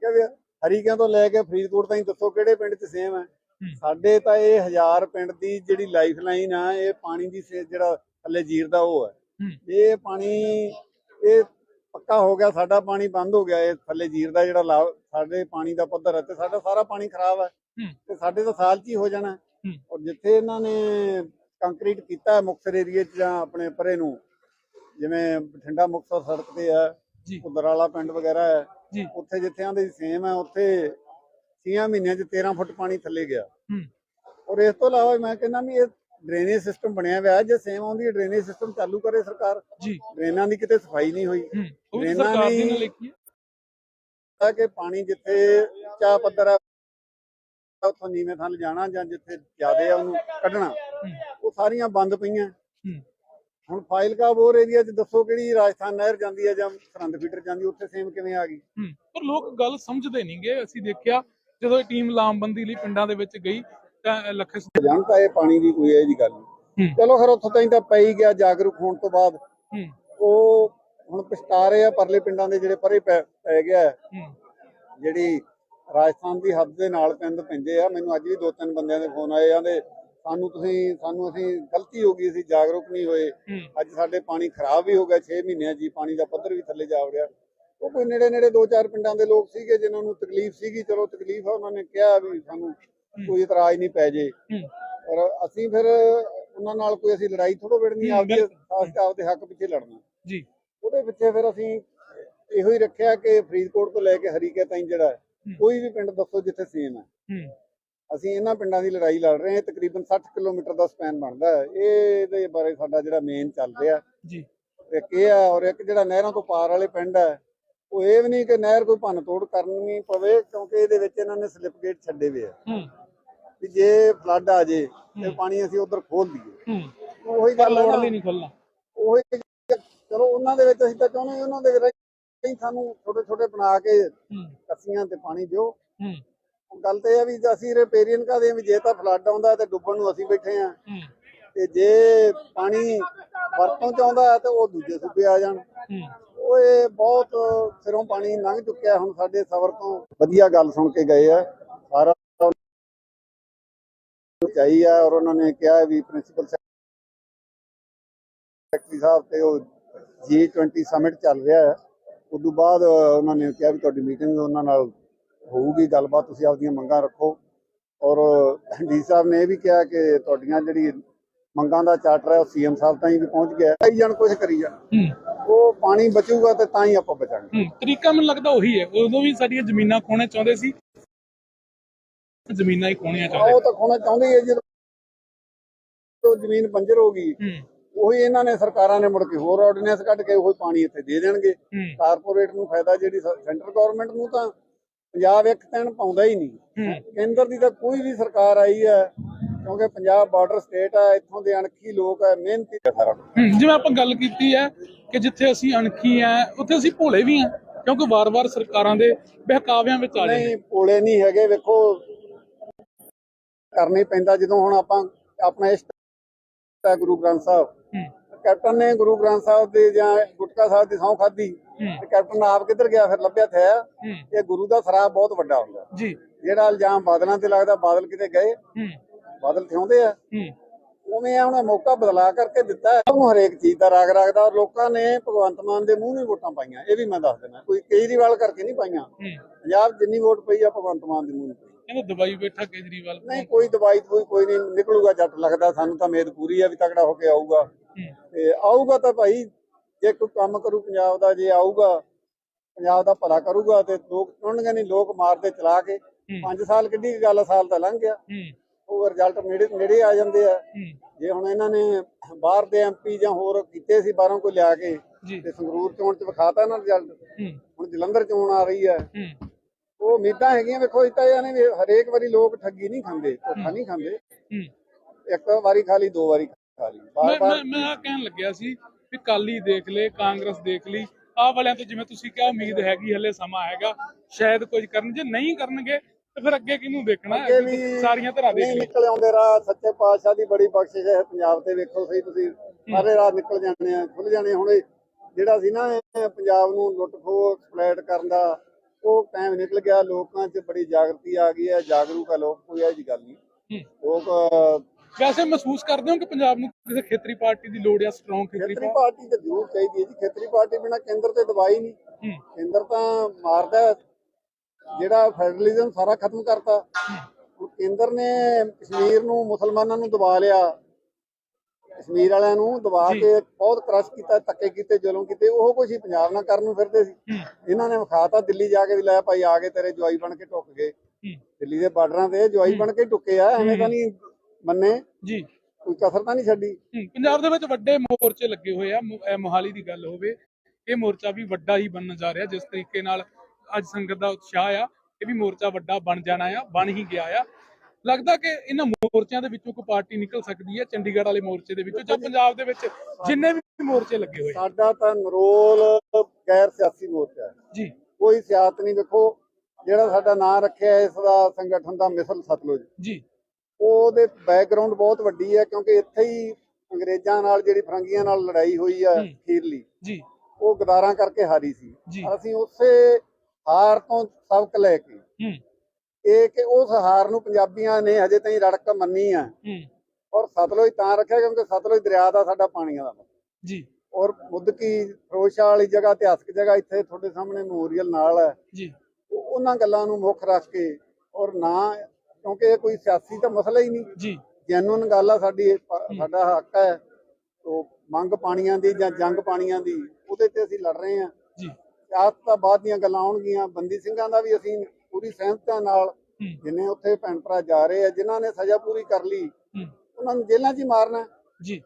ਕਹਿੰਦੇ ਹਰੀਕਿਆਂ ਤੋਂ ਲੈ ਕੇ ਫਰੀਦਕੋਟ ਤਾਈਂ ਦੱਸੋ ਕਿਹੜੇ ਪਿੰਡ 'ਚ ਸੇਮ ਹੈ। ਸਾਡੇ ਤਾਂ ਇਹ ਹਜ਼ਾਰ ਪਿੰਡ ਦੀ ਜਿਹੜੀ ਲਾਈਫ ਲਾਈਨ ਆ ਇਹ ਪਾਣੀ ਦੀ ਜਿਹੜਾ ਥੱਲੇ ਜੀਰ ਦਾ ਉਹ ਹੈ। ਇਹ ਪਾਣੀ ਇਹ ਪੱਕਾ ਹੋ ਗਿਆ ਸਾਡਾ ਪਾਣੀ ਬੰਦ ਹੋ ਗਿਆ ਇਹ ਥੱਲੇ ਜੀਰ ਦਾ ਜਿਹੜਾ ਸਾਡੇ ਪਾਣੀ ਦਾ ਪੱਧਰ ਹੈ ਤੇ ਸਾਡਾ ਸਾਰਾ ਪਾਣੀ ਖਰਾਬ ਹੂੰ। ਤੇ ਸਾਡੇ ਤਾਂ ਸਾਲ 'ਚ ਹੀ ਹੋ ਜਾਣਾ। ਔਰ ਜਿੱਥੇ ਇਹਨਾਂ ਨੇ ਕੰਕਰੀਟ ਕੀਤਾ ਹੈ ਮੁਕਤਸਰ ਏਰੀਏ 'ਚ ਜਾਂ ਆਪਣੇ ਪਰੇ ਨੂੰ ਜਿਵੇਂ ਬਠਿੰਡਾ ਮੁਕਤਸਰ ਸੜਕ ਤੇ ਹੈ ਜੀ। ਉਦਰਾਲਾ ਪਿੰਡ ਵਗੈਰਾ ਹੈ ਉੱਥੇ ਜਿੱਥੇ ਆਂਦੇ ਸੇਮ ਹੈ ਉੱਥੇ 6 ਮਹੀਨਿਆਂ 'ਚ 13 ਫੁੱਟ ਪਾਣੀ ਥੱਲੇ ਗਿਆ। ਔਰ ਇਸ ਤੋਂ ਇਲਾਵਾ ਮੈਂ ਕਹਿੰਦਾ ਵੀ ਇਹ ਡਰੇਨੇਜ ਸਿਸਟਮ ਬਣਿਆ ਹੋਇਆ। ਜੇ ਸੇਮ ਆਉਂਦੀ ਡਰੇਨੇਜ ਸਿਸਟਮ ਚਾਲੂ ਕਰੇ ਸਰਕਾਰ। ਜੀ। ਡਰੇਨਾਂ ਦੀ ਕਿਤੇ ਸਫ਼ਾਈ ਨਹੀਂ ਹੋਈ। ਸਰਕਾਰ ਦੀ ਕਿ ਪਾਣੀ ਜਿੱਥੇ ਚਾ ਪੱਧਰ ਉੱਥੋਂ ਨੀਵੇਂ ਥਾਂ ਲਿਜਾਣਾ ਜਾਂ ਜਿੱਥੇ ਜ਼ਿਆਦੇ ਆ ਉਹਨੂੰ ਕੱਢਣਾ ਉਹ ਸਾਰੀਆਂ ਬੰਦ ਪਈਆਂ। ਹੁਣ ਫਾਈਲਕਾ ਬੋਰ ਏਰੀਆ 'ਚ ਦੱਸੋ ਕਿਹੜੀ ਰਾਜਸਥਾਨ ਨਹਿਰ ਜਾਂਦੀ ਹੈ ਜਾਂ ਸਰਹੰਦ ਫੀਡਰ ਜਾਂਦੀ ਉੱਥੇ ਸੇਮ ਕਿਵੇਂ ਆ ਗਈ? ਪਰ ਲੋਕ ਗੱਲ ਸਮਝਦੇ ਨਹੀਂਗੇ ਅਸੀਂ ਦੇਖਿਆ ਜਦੋਂ ਇਹ ਟੀਮ ਲਾਮਬੰਦੀ ਲਈ ਪਿੰਡਾਂ ਦੇ ਵਿੱਚ ਗਈ ਤਾਂ ਲੱਖ ਜਾਣਦਾ ਇਹ ਪਾਣੀ ਦੀ ਕੋਈ ਇਹ ਜੀ ਗੱਲ ਨਹੀਂ ਚਲੋ ਫਿਰ ਉੱਥੋਂ ਤਾਈਂ ਤਾਂ ਪਈ ਗਿਆ ਜਾਗਰੂਕ ਹੋਣ ਤੋਂ ਬਾਅਦ। ਉਹ ਹੁਣ ਪਛਤਾ ਰਹੇ ਆ ਪਰਲੇ ਪਿੰਡਾਂ ਦੇ ਜਿਹੜੇ ਪਰੇ ਪੈ ਗਿਆ। ਜਿਹੜੀ ਰਾਜਸਥਾਨ ਦੀ ਹੱਦ ਦੇ ਨਾਲ ਪਿੰਡ ਪੈਂਦੇ ਆ। ਮੈਨੂੰ ਅੱਜ ਵੀ ਦੋ ਤਿੰਨ ਬੰਦਿਆਂ ਦੇ ਫੋਨ ਆਏ ਆਂਦੇ ਸਾਨੂੰ ਤੁਸੀਂ ਸਾਨੂੰ ਅਸੀਂ ਗਲਤੀ ਹੋ ਗਈ ਅਸੀਂ ਜਾਗਰੂਕ ਨਹੀਂ ਹੋਏ। ਅੱਜ ਸਾਡੇ ਪਾਣੀ ਖਰਾਬ ਵੀ ਹੋ ਗਿਆ 6 ਮਹੀਨਿਆਂ ਹੀ ਪਾਣੀ ਦਾ ਪੱਧਰ ਵੀ ਥੱਲੇ ਜਾ ਵੜਿਆ। ਉਹ ਕੋਈ ਨੇੜੇ ਨੇੜੇ ਦੋ ਚਾਰ ਪਿੰਡਾਂ ਦੇ ਲੋਕ ਸੀਗੇ ਜਿਨ੍ਹਾਂ ਨੂੰ ਤਕਲੀਫ ਸੀਗੀ। ਚਲੋ ਤਕਲੀਫ ਆ ਉਹਨਾਂ ਨੇ ਕਿਹਾ ਵੀ ਸਾਨੂੰ ਕੋਈ ਇਤਰਾਜ਼ ਨਹੀਂ ਪੈ ਜੇ। ਪਰ ਅਸੀਂ ਫਿਰ ਉਹਨਾਂ ਨਾਲ ਕੋਈ ਅਸੀਂ ਲੜਾਈ ਥੋੜੋ ਵਿੜਨੀ ਆਪਦੀ ਆਪਦੇ ਹੱਕ ਪਿੱਛੇ ਲੜਨਾ। ਜੀ। ਉਹਦੇ ਪਿੱਛੇ ਫਿਰ ਅਸੀਂ ਇਹੋ ਹੀ ਰੱਖਿਆ ਕਿ ਫਰੀਦਕੋਟ ਤੋਂ ਲੈ ਕੇ ਹਰੀਕੇ ਤਾਈਂ ਜਿਹੜਾ। ਕੋਈ ਵੀ ਪਿੰਡ ਦੱਸੋ ਜਿੱਥੇ ਸੇਮ ਹੈ। ਅਸੀਂ ਇਹਨਾਂ ਪਿੰਡਾਂ ਦੀ ਲੜਾਈ ਲੜ ਰਹੇ ਹਾਂ ਤਕਰੀਬਨ 60 ਕਿਲੋਮੀਟਰ ਦਾ ਸਪੈਨ ਬਣਦਾ ਹੈ। ਇਹ ਇਹਦੇ ਬਾਰੇ ਸਾਡਾ ਜਿਹੜਾ ਮੇਨ ਚੱਲ ਰਿਹਾ। ਜੀ। ਇੱਕ ਇਹ ਹੈ ਔਰ ਇੱਕ ਜਿਹੜਾ ਨਹਿਰਾਂ ਤੋਂ ਪਾਰ ਵਾਲੇ ਪਿੰਡ ਹੈ ਉਹ ਇਹ ਵੀ ਨਹੀਂ ਕਿ ਨਹਿਰ ਕੋਈ ਭੰਨ ਤੋੜ ਕਰਨੀ ਪਵੇ ਕਿਉਂਕਿ ਇਹਦੇ ਵਿੱਚ ਇਹਨਾਂ ਨੇ ਸਲਿੱਪ ਗੇਟ ਛੱਡੇ ਹੋਏ ਆ। ਹੂੰ। ਵੀ ਜੇ ਫਲੱਡ ਆ ਜੇ ਤੇ ਪਾਣੀ ਅਸੀਂ ਉਧਰ ਖੋਲ ਦਈਏ। ਹੂੰ। ਉਹੀ ਗੱਲ ਹੈ ਨਹੀਂ ਖੁੱਲਣਾ। ਉਹੀ ਚਲੋ ਉਹਨਾਂ ਦੇ ਵਿੱਚ ਅਸੀਂ ਤਾਂ ਚਾਹੁੰਦੇ ਉਹਨਾਂ ਦੇ ਵਿੱਚ ਕਈ ਸਾਨੂੰ ਛੋਟੇ ਛੋਟੇ ਬਣਾ ਕੇ ਹੂੰ ਕੱਸੀਆਂ ਤੇ ਪਾਣੀ ਦਿਓ। ਗੱਲ ਤੇ ਇਹ ਆ ਵੀ ਅਸੀਂ ਰਿਪੇਰੀਅਨ ਕਾਦੇ ਵੀ ਜੇ ਤਾਂ ਫਲੱਡ ਆਉਂਦਾ ਤੇ ਡੁੱਬਣ ਨੂੰ ਅਸੀਂ ਬੈਠੇ ਆ। ਤੇ ਜੇ ਪਾਣੀ ਵਰਤੋਂ ਚ ਆਉਂਦਾ ਤੇ ਉਹ ਦੂਜੇ ਸੂਬੇ ਆ ਜਾਣ। ਉਹ ਇਹ ਬਹੁਤ ਸਿਰੋਂ ਪਾਣੀ ਲੰਘ ਚੁੱਕਿਆ ਹੁਣ ਸਾਡੇ ਸਬਰ ਤੋਂ। ਵਧੀਆ ਗੱਲ ਸੁਣ ਕੇ ਗਏ ਆ। ਸਾਰਾ ਚਾਹੀ ਆ ਔਰ ਉਹਨਾਂ ਨੇ ਕਿਹਾ ਵੀ ਪ੍ਰਿੰਸੀਪਲ ਸੈਕਟਰੀ ਸਾਹਿਬ ਤੇ ਉਹ G20 ਸਮਿਟ ਚੱਲ ਰਿਹਾ ਹੈ ਉਸ ਤੋਂ ਬਾਅਦ ਉਹਨਾਂ ਨੇ ਕਿਹਾ ਵੀ ਤੁਹਾਡੀ ਮੀਟਿੰਗ ਉਹਨਾਂ ਨਾਲ ਹੋਊਗੀ ਗੱਲਬਾਤ ਤੁਸੀਂ ਆਪਦੀਆਂ ਮੰਗਾਂ ਰੱਖੋ। ਔਰ ਡੀ ਸਾਹਿਬ ਨੇ ਇਹ ਵੀ ਕਿਹਾ ਕਿ ਤੁਹਾਡੀਆਂ ਜਿਹੜੀ ਮੰਗਾਂ ਦਾ ਚਾਰਟਰ ਹੈ ਉਹ ਸੀਐਮ ਸਾਹਿਬ ਤਾਈਂ ਵੀ ਪਹੁੰਚ ਗਿਆ। ਕਈ ਜਣ ਕੁਝ ਕਰੀ ਜਾਣ। ਹੂੰ। ਉਹ ਪਾਣੀ ਬਚੂਗਾ ਤੇ ਤਾਂ ਹੀ ਆਪਾਂ ਬਚਾਂਗੇ। ਹੂੰ ਤਰੀਕਾ ਮੈਨੂੰ ਲੱਗਦਾ ਉਹੀ ਹੈ। ਉਦੋਂ ਵੀ ਸਾਡੀਆਂ ਜ਼ਮੀਨਾਂ ਖੋਣੇ ਚਾਹੁੰਦੇ ਸੀ। ਜ਼ਮੀਨਾਂ ਹੀ ਖੋਣੀਆਂ ਚਾਹੁੰਦੇ ਉਹ ਤਾਂ ਖੋਣਾ ਚਾਹੁੰਦੇ ਹੀ ਹੈ ਜਦੋਂ ਜ਼ਮੀਨ ਬੰਜਰ ਹੋ ਗਈ। ਹੂੰ। ਉਹੀ ਇਹਨਾਂ ਨੇ ਸਰਕਾਰਾਂ ਨੇ ਮੁੜ ਕੇ ਹੋਰ ਆਰਡੀਨੈਂਸ ਕੱਢ ਕੇ ਉਹ ਪਾਣੀ ਇੱਥੇ ਦੇ ਦੇਣਗੇ। ਹੂੰ। ਕਾਰਪੋਰੇਟ ਨੂੰ ਫਾਇਦਾ ਜਿਹੜੀ ਸੈਂਟਰ ਗਵਰਨਮੈਂਟ ਨੂੰ ਤਾਂ ਪੰਜਾਬ ਇੱਕ ਦਿਨ ਪਾਉਂਦਾ ਹੀ ਨਹੀਂ। ਹੂੰ। ਕੇਂਦਰ ਦੀ ਤਾਂ ਕੋਈ ਵੀ ਸਰਕਾਰ ਆਈ ਹੈ ਕਿਉਂਕਿ ਪੰਜਾਬ ਬਾਰਡਰ ਸਟੇਟ ਹੈ ਇੱਥੋਂ ਦੇ ਅਣਖੀ ਲੋਕ ਹੈ ਮਿਹਨਤੀ ਹੈ ਸਾਰਾ। ਹੂੰ, ਜਿਵੇਂ ਆਪਾਂ ਗੱਲ ਕੀਤੀ ਹੈ ਕਿ ਜਿੱਥੇ ਅਸੀਂ ਅਣਖੀ ਆ ਉੱਥੇ ਅਸੀਂ ਭੋਲੇ ਵੀ ਆ ਕਿਉਂਕਿ ਵਾਰ-ਵਾਰ ਸਰਕਾਰਾਂ ਦੇ ਬਹਿਕਾਵਿਆਂ ਵਿੱਚ ਆ ਜਾਂਦੇ। ਨਹੀਂ ਕੋਲੇ ਨਹੀਂ ਹੈਗੇ ਵੇਖੋ। ਕਰਨਾ ਹੀ ਪੈਂਦਾ ਜਦੋਂ ਹੁਣ ਆਪਾਂ ਆਪਣਾ ਇਸ਼ਟ ਹੈ ਗੁਰੂ ਗ੍ਰੰਥ ਸਾਹਿਬ। ਕੈਪਟਨ ਨੇ ਗੁਰੂ ਗ੍ਰੰਥ ਸਾਹਿਬ ਦੇ ਜਾਂ ਗੁਟਕਾ ਸਾਹਿਬ ਦੀ ਖਾਧੀ। ਹੂੰ। ਤੇ ਕੈਪਟਨ ਆਪ ਕਿੱਧਰ ਗਿਆ ਫਿਰ ਲੱਭਿਆ ਥਿਆ ਇਹ ਗੁਰੂ ਦਾ ਸਰਾਪ ਬਹੁਤ ਵੱਡਾ ਹੁੰਦਾ। ਜੀ। ਜਿਹੜਾ ਇਲਜ਼ਾਮ ਬਾਦਲਾਂ ਤੇ ਲੱਗਦਾ ਬਾਦਲ ਕਿਤੇ ਗਏ। ਬਾਦਲ ਥਿਉਂਦੇ ਆ। ਉਵੇਂ ਆ ਉਹਨੇ ਮੌਕਾ ਬਦਲਾ ਕਰਕੇ ਦਿੱਤਾ। ਉਹਨੂੰ ਹਰੇਕ ਚੀਜ਼ ਦਾ ਰਾਗ ਰੱਖਦਾ ਔਰ ਲੋਕਾਂ ਨੇ ਭਗਵੰਤ ਮਾਨ ਦੇ ਮੂੰਹ ਨੂੰ ਵੋਟਾਂ ਪਾਈਆਂ। ਇਹ ਵੀ ਮੈਂ ਦੱਸ ਦਿੰਦਾ। ਕੋਈ ਕੇਜਰੀਵਾਲ ਕਰਕੇ ਨਹੀਂ ਪਾਈਆਂ। ਪੰਜਾਬ ਜਿੰਨੀ ਵੋਟ ਪਈ ਆ ਭਗਵੰਤ ਮਾਨ ਦੇ ਮੂੰਹ ਨੂੰ। ਕਹਿੰਦਾ ਦਵਾਈ ਬੈਠਾ ਕੇਜਰੀਵਾਲ ਨਹੀਂ ਕੋਈ ਦਵਾਈ ਕੋਈ ਕੋਈ ਨਹੀਂ ਨਿਕਲੂਗਾ ਜੱਟ ਲੱਗਦਾ ਸਾਨੂੰ ਤਾਂ ਉਮੀਦ ਪੂਰੀ ਆ ਵੀ ਤਕੜਾ ਹੋ ਕੇ ਆਊਗਾ। ਤੇ ਆਊਗਾ ਤਾਂ ਭਾਈ ਜੇ ਕੋਈ ਕੰਮ ਕਰੂ ਪੰਜਾਬ ਦਾ ਜੇ ਆਊਗਾ ਪੰਜਾਬ ਦਾ ਭਲਾ ਕਰੂਗਾ ਤੇ ਲੋਕ ਚੁਣਨਗੇ ਨਹੀਂ ਲੋਕ ਮਾਰਦੇ ਚਲਾ ਕੇ। 5 ਸਾਲ ਕਿੱਡੀ ਗੱਲ ਸਾਲ ਤਾਂ ਲੰਘ ਗਿਆ। ਉਹ ਰਿਜ਼ਲਟ ਨੇੜੇ ਨੇੜੇ ਆ ਜਾਂਦੇ ਆ। ਜੇ ਹੁਣ ਇਹਨਾਂ ਨੇ ਬਾਹਰ ਦੇ ਐਮਪੀ ਜਾਂ ਹੋਰ ਕੀਤੇ ਸੀ ਬਾਹਰੋਂ ਕੋਈ ਲਿਆ ਕੇ ਤੇ ਸੰਗਰੂਰ ਚੋਣ ਚ ਵਿਖਾਤਾ ਨਾ ਰਿਜ਼ਲਟ ਹੁਣ ਜਲੰਧਰ ਚੋਣ ਆ ਰਹੀ ਹੂੰ। ਉਹ ਉਮੀਦਾਂ ਹੈਗੀਆਂ ਵੇਖੋ ਇਹ ਤਾਂ ਵੀ ਹਰੇਕ ਵਾਰੀ ਲੋਕ ਠੱਗੀ ਨਹੀਂ ਖਾਂਦੇ ਧੋਖਾ ਨਹੀਂ ਖਾਂਦੇ। ਹੂੰ। ਇੱਕ ਵਾਰੀ ਖਾ ਲਈ ਦੋ ਵਾਰੀ ਖਾ ਲਈ ਮੈਂ ਮੈਂ ਆਹ ਕਹਿਣ ਲੱਗਿਆ ਸੀ ਵੀ ਕਾਲੀ ਦੇਖ ਲੈ ਕਾਂਗਰਸ ਦੇਖ ਲਈ ਆਹ ਵਾਲਿਆਂ ਤੋਂ ਜਿਵੇਂ ਤੁਸੀਂ ਕਿਹਾ ਉਮੀਦ ਹੈਗੀ ਹਲੇ ਸਮਾਂ ਹੈਗਾ ਸ਼ਾਇਦ ਕੁਝ ਕਰਨ ਜੇ ਨਹੀਂ ਕਰਨਗੇ ਤੇ ਫਿਰ ਅੱਗੇ ਕਿਹਨੂੰ ਦੇਖਣਾ ਸਾਰੀਆਂ ਤਰ੍ਹਾਂ ਦੇਖ ਲਈ ਨਿਕਲ ਆਉਂਦੇ ਰਾਹ ਸੱਚੇ ਪਾਤਸ਼ਾਹ ਦੀ ਬੜੀ ਬਖਸ਼ਿਸ਼ ਹੈ ਪੰਜਾਬ ਤੇ ਵੇਖੋ ਸਹੀ ਤੁਸੀਂ ਸਾਰੇ ਰਾਹ ਨਿਕਲ ਜਾਣੇ ਆ ਖੁੱਲ ਜਾਣੇ ਹੁਣ ਇਹ ਜਿਹੜਾ ਸੀ ਨਾ ਇਹ ਪੰਜਾਬ ਨੂੰ ਲੁੱਟ ਖੋਹ ਐਕਸਪਲੋਇਟ ਕਰਨ ਦਾ ਉਹ ਟਾਈਮ ਨਿਕਲ ਗਿਆ ਲੋਕਾਂ 'ਚ ਬੜੀ ਜਾਗਰਤੀ ਆ ਗਈ ਹੈ ਜਾਗਰੂਕ ਆ ਲੋਕ ਕੋਈ ਇਹੋ ਜਿਹੀ ਗੱਲ ਨਹੀਂ। ਲੋਕ ਵੈਸੇ ਮਹਿਸੂਸ ਕਰਦੇ ਹੋ ਕਿ ਪੰਜਾਬ ਨੂੰ ਕਿਸੇ ਖੇਤਰੀ ਪਾਰਟੀ ਦੀ ਲੋੜ ਹੈ ਸਟਰੋਂਗ ਖੇਤਰੀ ਖੇਤਰੀ ਪਾਰਟੀ ਤਾਂ ਜ਼ਰੂਰ ਚਾਹੀਦੀ ਹੈ ਜੀ। ਖੇਤਰੀ ਪਾਰਟੀ ਬਿਨਾ ਕੇਂਦਰ ਤੇ ਦਵਾਈ ਨਹੀਂ। ਕੇਂਦਰ ਤਾਂ ਮਾਰਦਾ। ਜਿਹੜਾ ਫੈਡਰਲਿਜ਼ਮ ਸਾਰਾ ਖਤਮ ਕਰਤਾ। ਕੇਂਦਰ ਨੇ ਕਸ਼ਮੀਰ ਨੂੰ ਮੁਸਲਮਾਨਾਂ ਨੂੰ ਦਬਾ ਲਿਆ। ਕਸ਼ਮੀਰ ਵਾਲਿਆਂ ਨੂੰ ਦਬਾ। ਕੇ ਬਹੁਤ ਕ੍ਰਸ਼ ਕੀਤਾ ਧੱਕੇ ਕੀਤੇ ਜ਼ੁਲਮ ਕੀਤੇ ਉਹ ਕੁਛ ਹੀ ਪੰਜਾਬ ਨਾਲ ਕਰਨ ਨੂੰ ਫਿਰਦੇ ਸੀ। ਇਹਨਾਂ ਨੇ ਵਿਖਾਤਾ ਦਿੱਲੀ ਜਾ ਕੇ ਵੀ ਲੈ ਭਾਈ ਆ ਗਏ ਤੇਰੇ ਜਵਾਈ ਬਣ ਕੇ ਟੁੱਕ ਗਏ। ਦਿੱਲੀ ਦੇ ਬਾਰਡਰਾਂ ਤੇ ਜਵਾਈ ਬਣ ਕੇ ਟੁੱਕੇ ਆ ਐਵੇਂ ਤਾਂ ਨਹੀਂ ਮੰਨੇ। ਜੀ। ਕੋਈ ਕਸਰ ਤਾਂ ਨਹੀਂ ਛੱਡੀ। ਪੰਜਾਬ ਦੇ ਵਿੱਚ ਵੱਡੇ ਮੋਰਚੇ ਲੱਗੇ ਹੋਏ ਆ। ਮੋਹਾਲੀ ਦੀ ਗੱਲ ਹੋਵੇ ਇਹ ਮੋਰਚਾ ਵੀ ਵੱਡਾ ਹੀ ਬਣਨ ਜਾ ਰਿਹਾ। ਜਿਸ ਤਰੀਕੇ ਨਾਲ ਅੱਜ ਸੰਗਤ ਦਾ ਉਤਸ਼ਾਹ ਆ ਇਹ ਵੀ ਮੋਰਚਾ ਵੱਡਾ ਬਣ ਜਾਣਾ ਆ ਬਣ ਹੀ ਗਿਆ ਆ। ਲੱਗਦਾ ਕਿ ਇਹਨਾਂ ਮੋਰਚਿਆਂ ਦੇ ਵਿੱਚੋਂ ਕੋਈ ਪਾਰਟੀ ਨਿਕਲ ਸਕਦੀ ਹੈ ਚੰਡੀਗੜ੍ਹ ਵਾਲੇ ਮੋਰਚੇ ਦੇ ਵਿੱਚੋਂ ਜਾਂ ਪੰਜਾਬ ਦੇ ਵਿੱਚ ਜਿੰਨੇ ਵੀ ਮੋਰਚੇ ਲੱਗੇ ਹੋਏ। ਆ। ਸਾਡਾ ਤਾਂ ਨਰੋਲ ਗੈਰ ਸਿਆਸੀ ਮੋਰਚਾ ਹੈ। ਜੀ। ਕੋਈ ਸਿਆਸਤ ਨਹੀਂ ਵੇਖੋ ਜਿਹੜਾ ਸਾਡਾ ਨਾਂ ਰੱਖਿਆ ਇਸ ਦਾ ਸੰਗਠਨ ਦਾ ਮਿਸਲ ਸਤਲੁਜ। ਜੀ। ਉਹਦੇ ਬੈਕਗ੍ਰਾਉਂਡ ਬਹੁਤ ਵੱਡੀ ਹੈ ਕਿਉਂਕਿ ਇੱਥੇ ਹੀ ਅੰਗਰੇਜ਼ਾਂ ਨਾਲ ਜਿਹੜੀ ਫਰੰਗੀਆਂ ਨਾਲ ਲੜਾਈ ਹੋਈ ਹੈ ਹੂੰ। ਖੀਰਲੀ ਜੀ। ਉਹ ਗਦਾਰਾਂ ਕਰਕੇ ਹਾਰੀ ਸੀ। ਅਸੀਂ ਉਸੇ ਹਾਰ ਤੋਂ ਸਬਕ ਲੈ ਕੇ ਹੂੰ। ਇਹ ਕਿ ਉਸ ਹਾਰ ਨੂੰ ਪੰਜਾਬੀਆਂ ਨੇ ਹਜੇ ਤਾਈਂ ਰੜਕ ਮੰਨੀ ਆ। ਹੂੰ। ਔਰ ਸਤਲੁਜ ਤਾਂ ਰੱਖਿਆ ਕਿਉਂਕਿ ਸਤਲੁਜ ਦਰਿਆ ਦਾ ਸਾਡਾ ਪਾਣੀਆਂ ਦਾ ਜੀ। ਔਰ ਮੁੱਦਕੀ ਫਿਰੋਜ਼ਸ਼ਾਹ ਵਾਲੀ ਜਗ੍ਹਾ ਇਤਿਹਾਸਕ ਜਗ੍ਹਾ ਇੱਥੇ ਤੁਹਾਡੇ ਸਾਹਮਣੇ ਮੈਮੋਰੀਅਲ ਨਾਲ ਹੈ। ਜੀ। ਉਹ- ਉਹਨਾਂ ਗੱਲਾਂ ਨੂੰ ਮੁੱਖ ਰੱਖ ਕੇ ਔਰ ਨਾ ਕਿਉਂਕਿ ਇਹ ਕੋਈ ਸਿਆਸੀ ਤਾਂ ਮਸਲਾ ਹੀ ਨਹੀਂ। ਜੀ। ਜੈਨੂਨ ਗੱਲ ਆ ਸਾਡੀ ਸਾਡਾ ਹੱਕ ਹੈ। ਤੋਂ ਮੰਗ ਪਾਣੀਆਂ ਦੀ ਜਾਂ ਜੰਗ ਪਾਣੀਆਂ ਦੀ ਉਹਦੇ ਤੇ ਅਸੀਂ ਲੜ ਰਹੇ ਹਾਂ। ਜੀ। ਸਿਆਸਤ ਤਾਂ ਬਾਅਦ ਦੀਆਂ ਗੱਲਾਂ ਆਉਣਗੀਆਂ। ਬੰਦੀ ਸਿੰਘਾਂ ਦਾ ਵੀ ਅਸੀਂ ਪੂਰੀ ਸਹਿਮਤਾ ਨਾਲ ਜਿੰਨੇ ਉੱਥੇ ਭੈਣ ਭਰਾ ਜਾ ਰਹੇ ਆ ਜਿਨ੍ਹਾਂ ਨੇ ਸਜ਼ਾ ਪੂਰੀ ਕਰ ਲਈ ਉਹਨਾਂ ਨੂੰ ਜੇਲ੍ਹਾਂ 'ਚ ਹੀ ਮਾਰਨਾ। ਜੀ।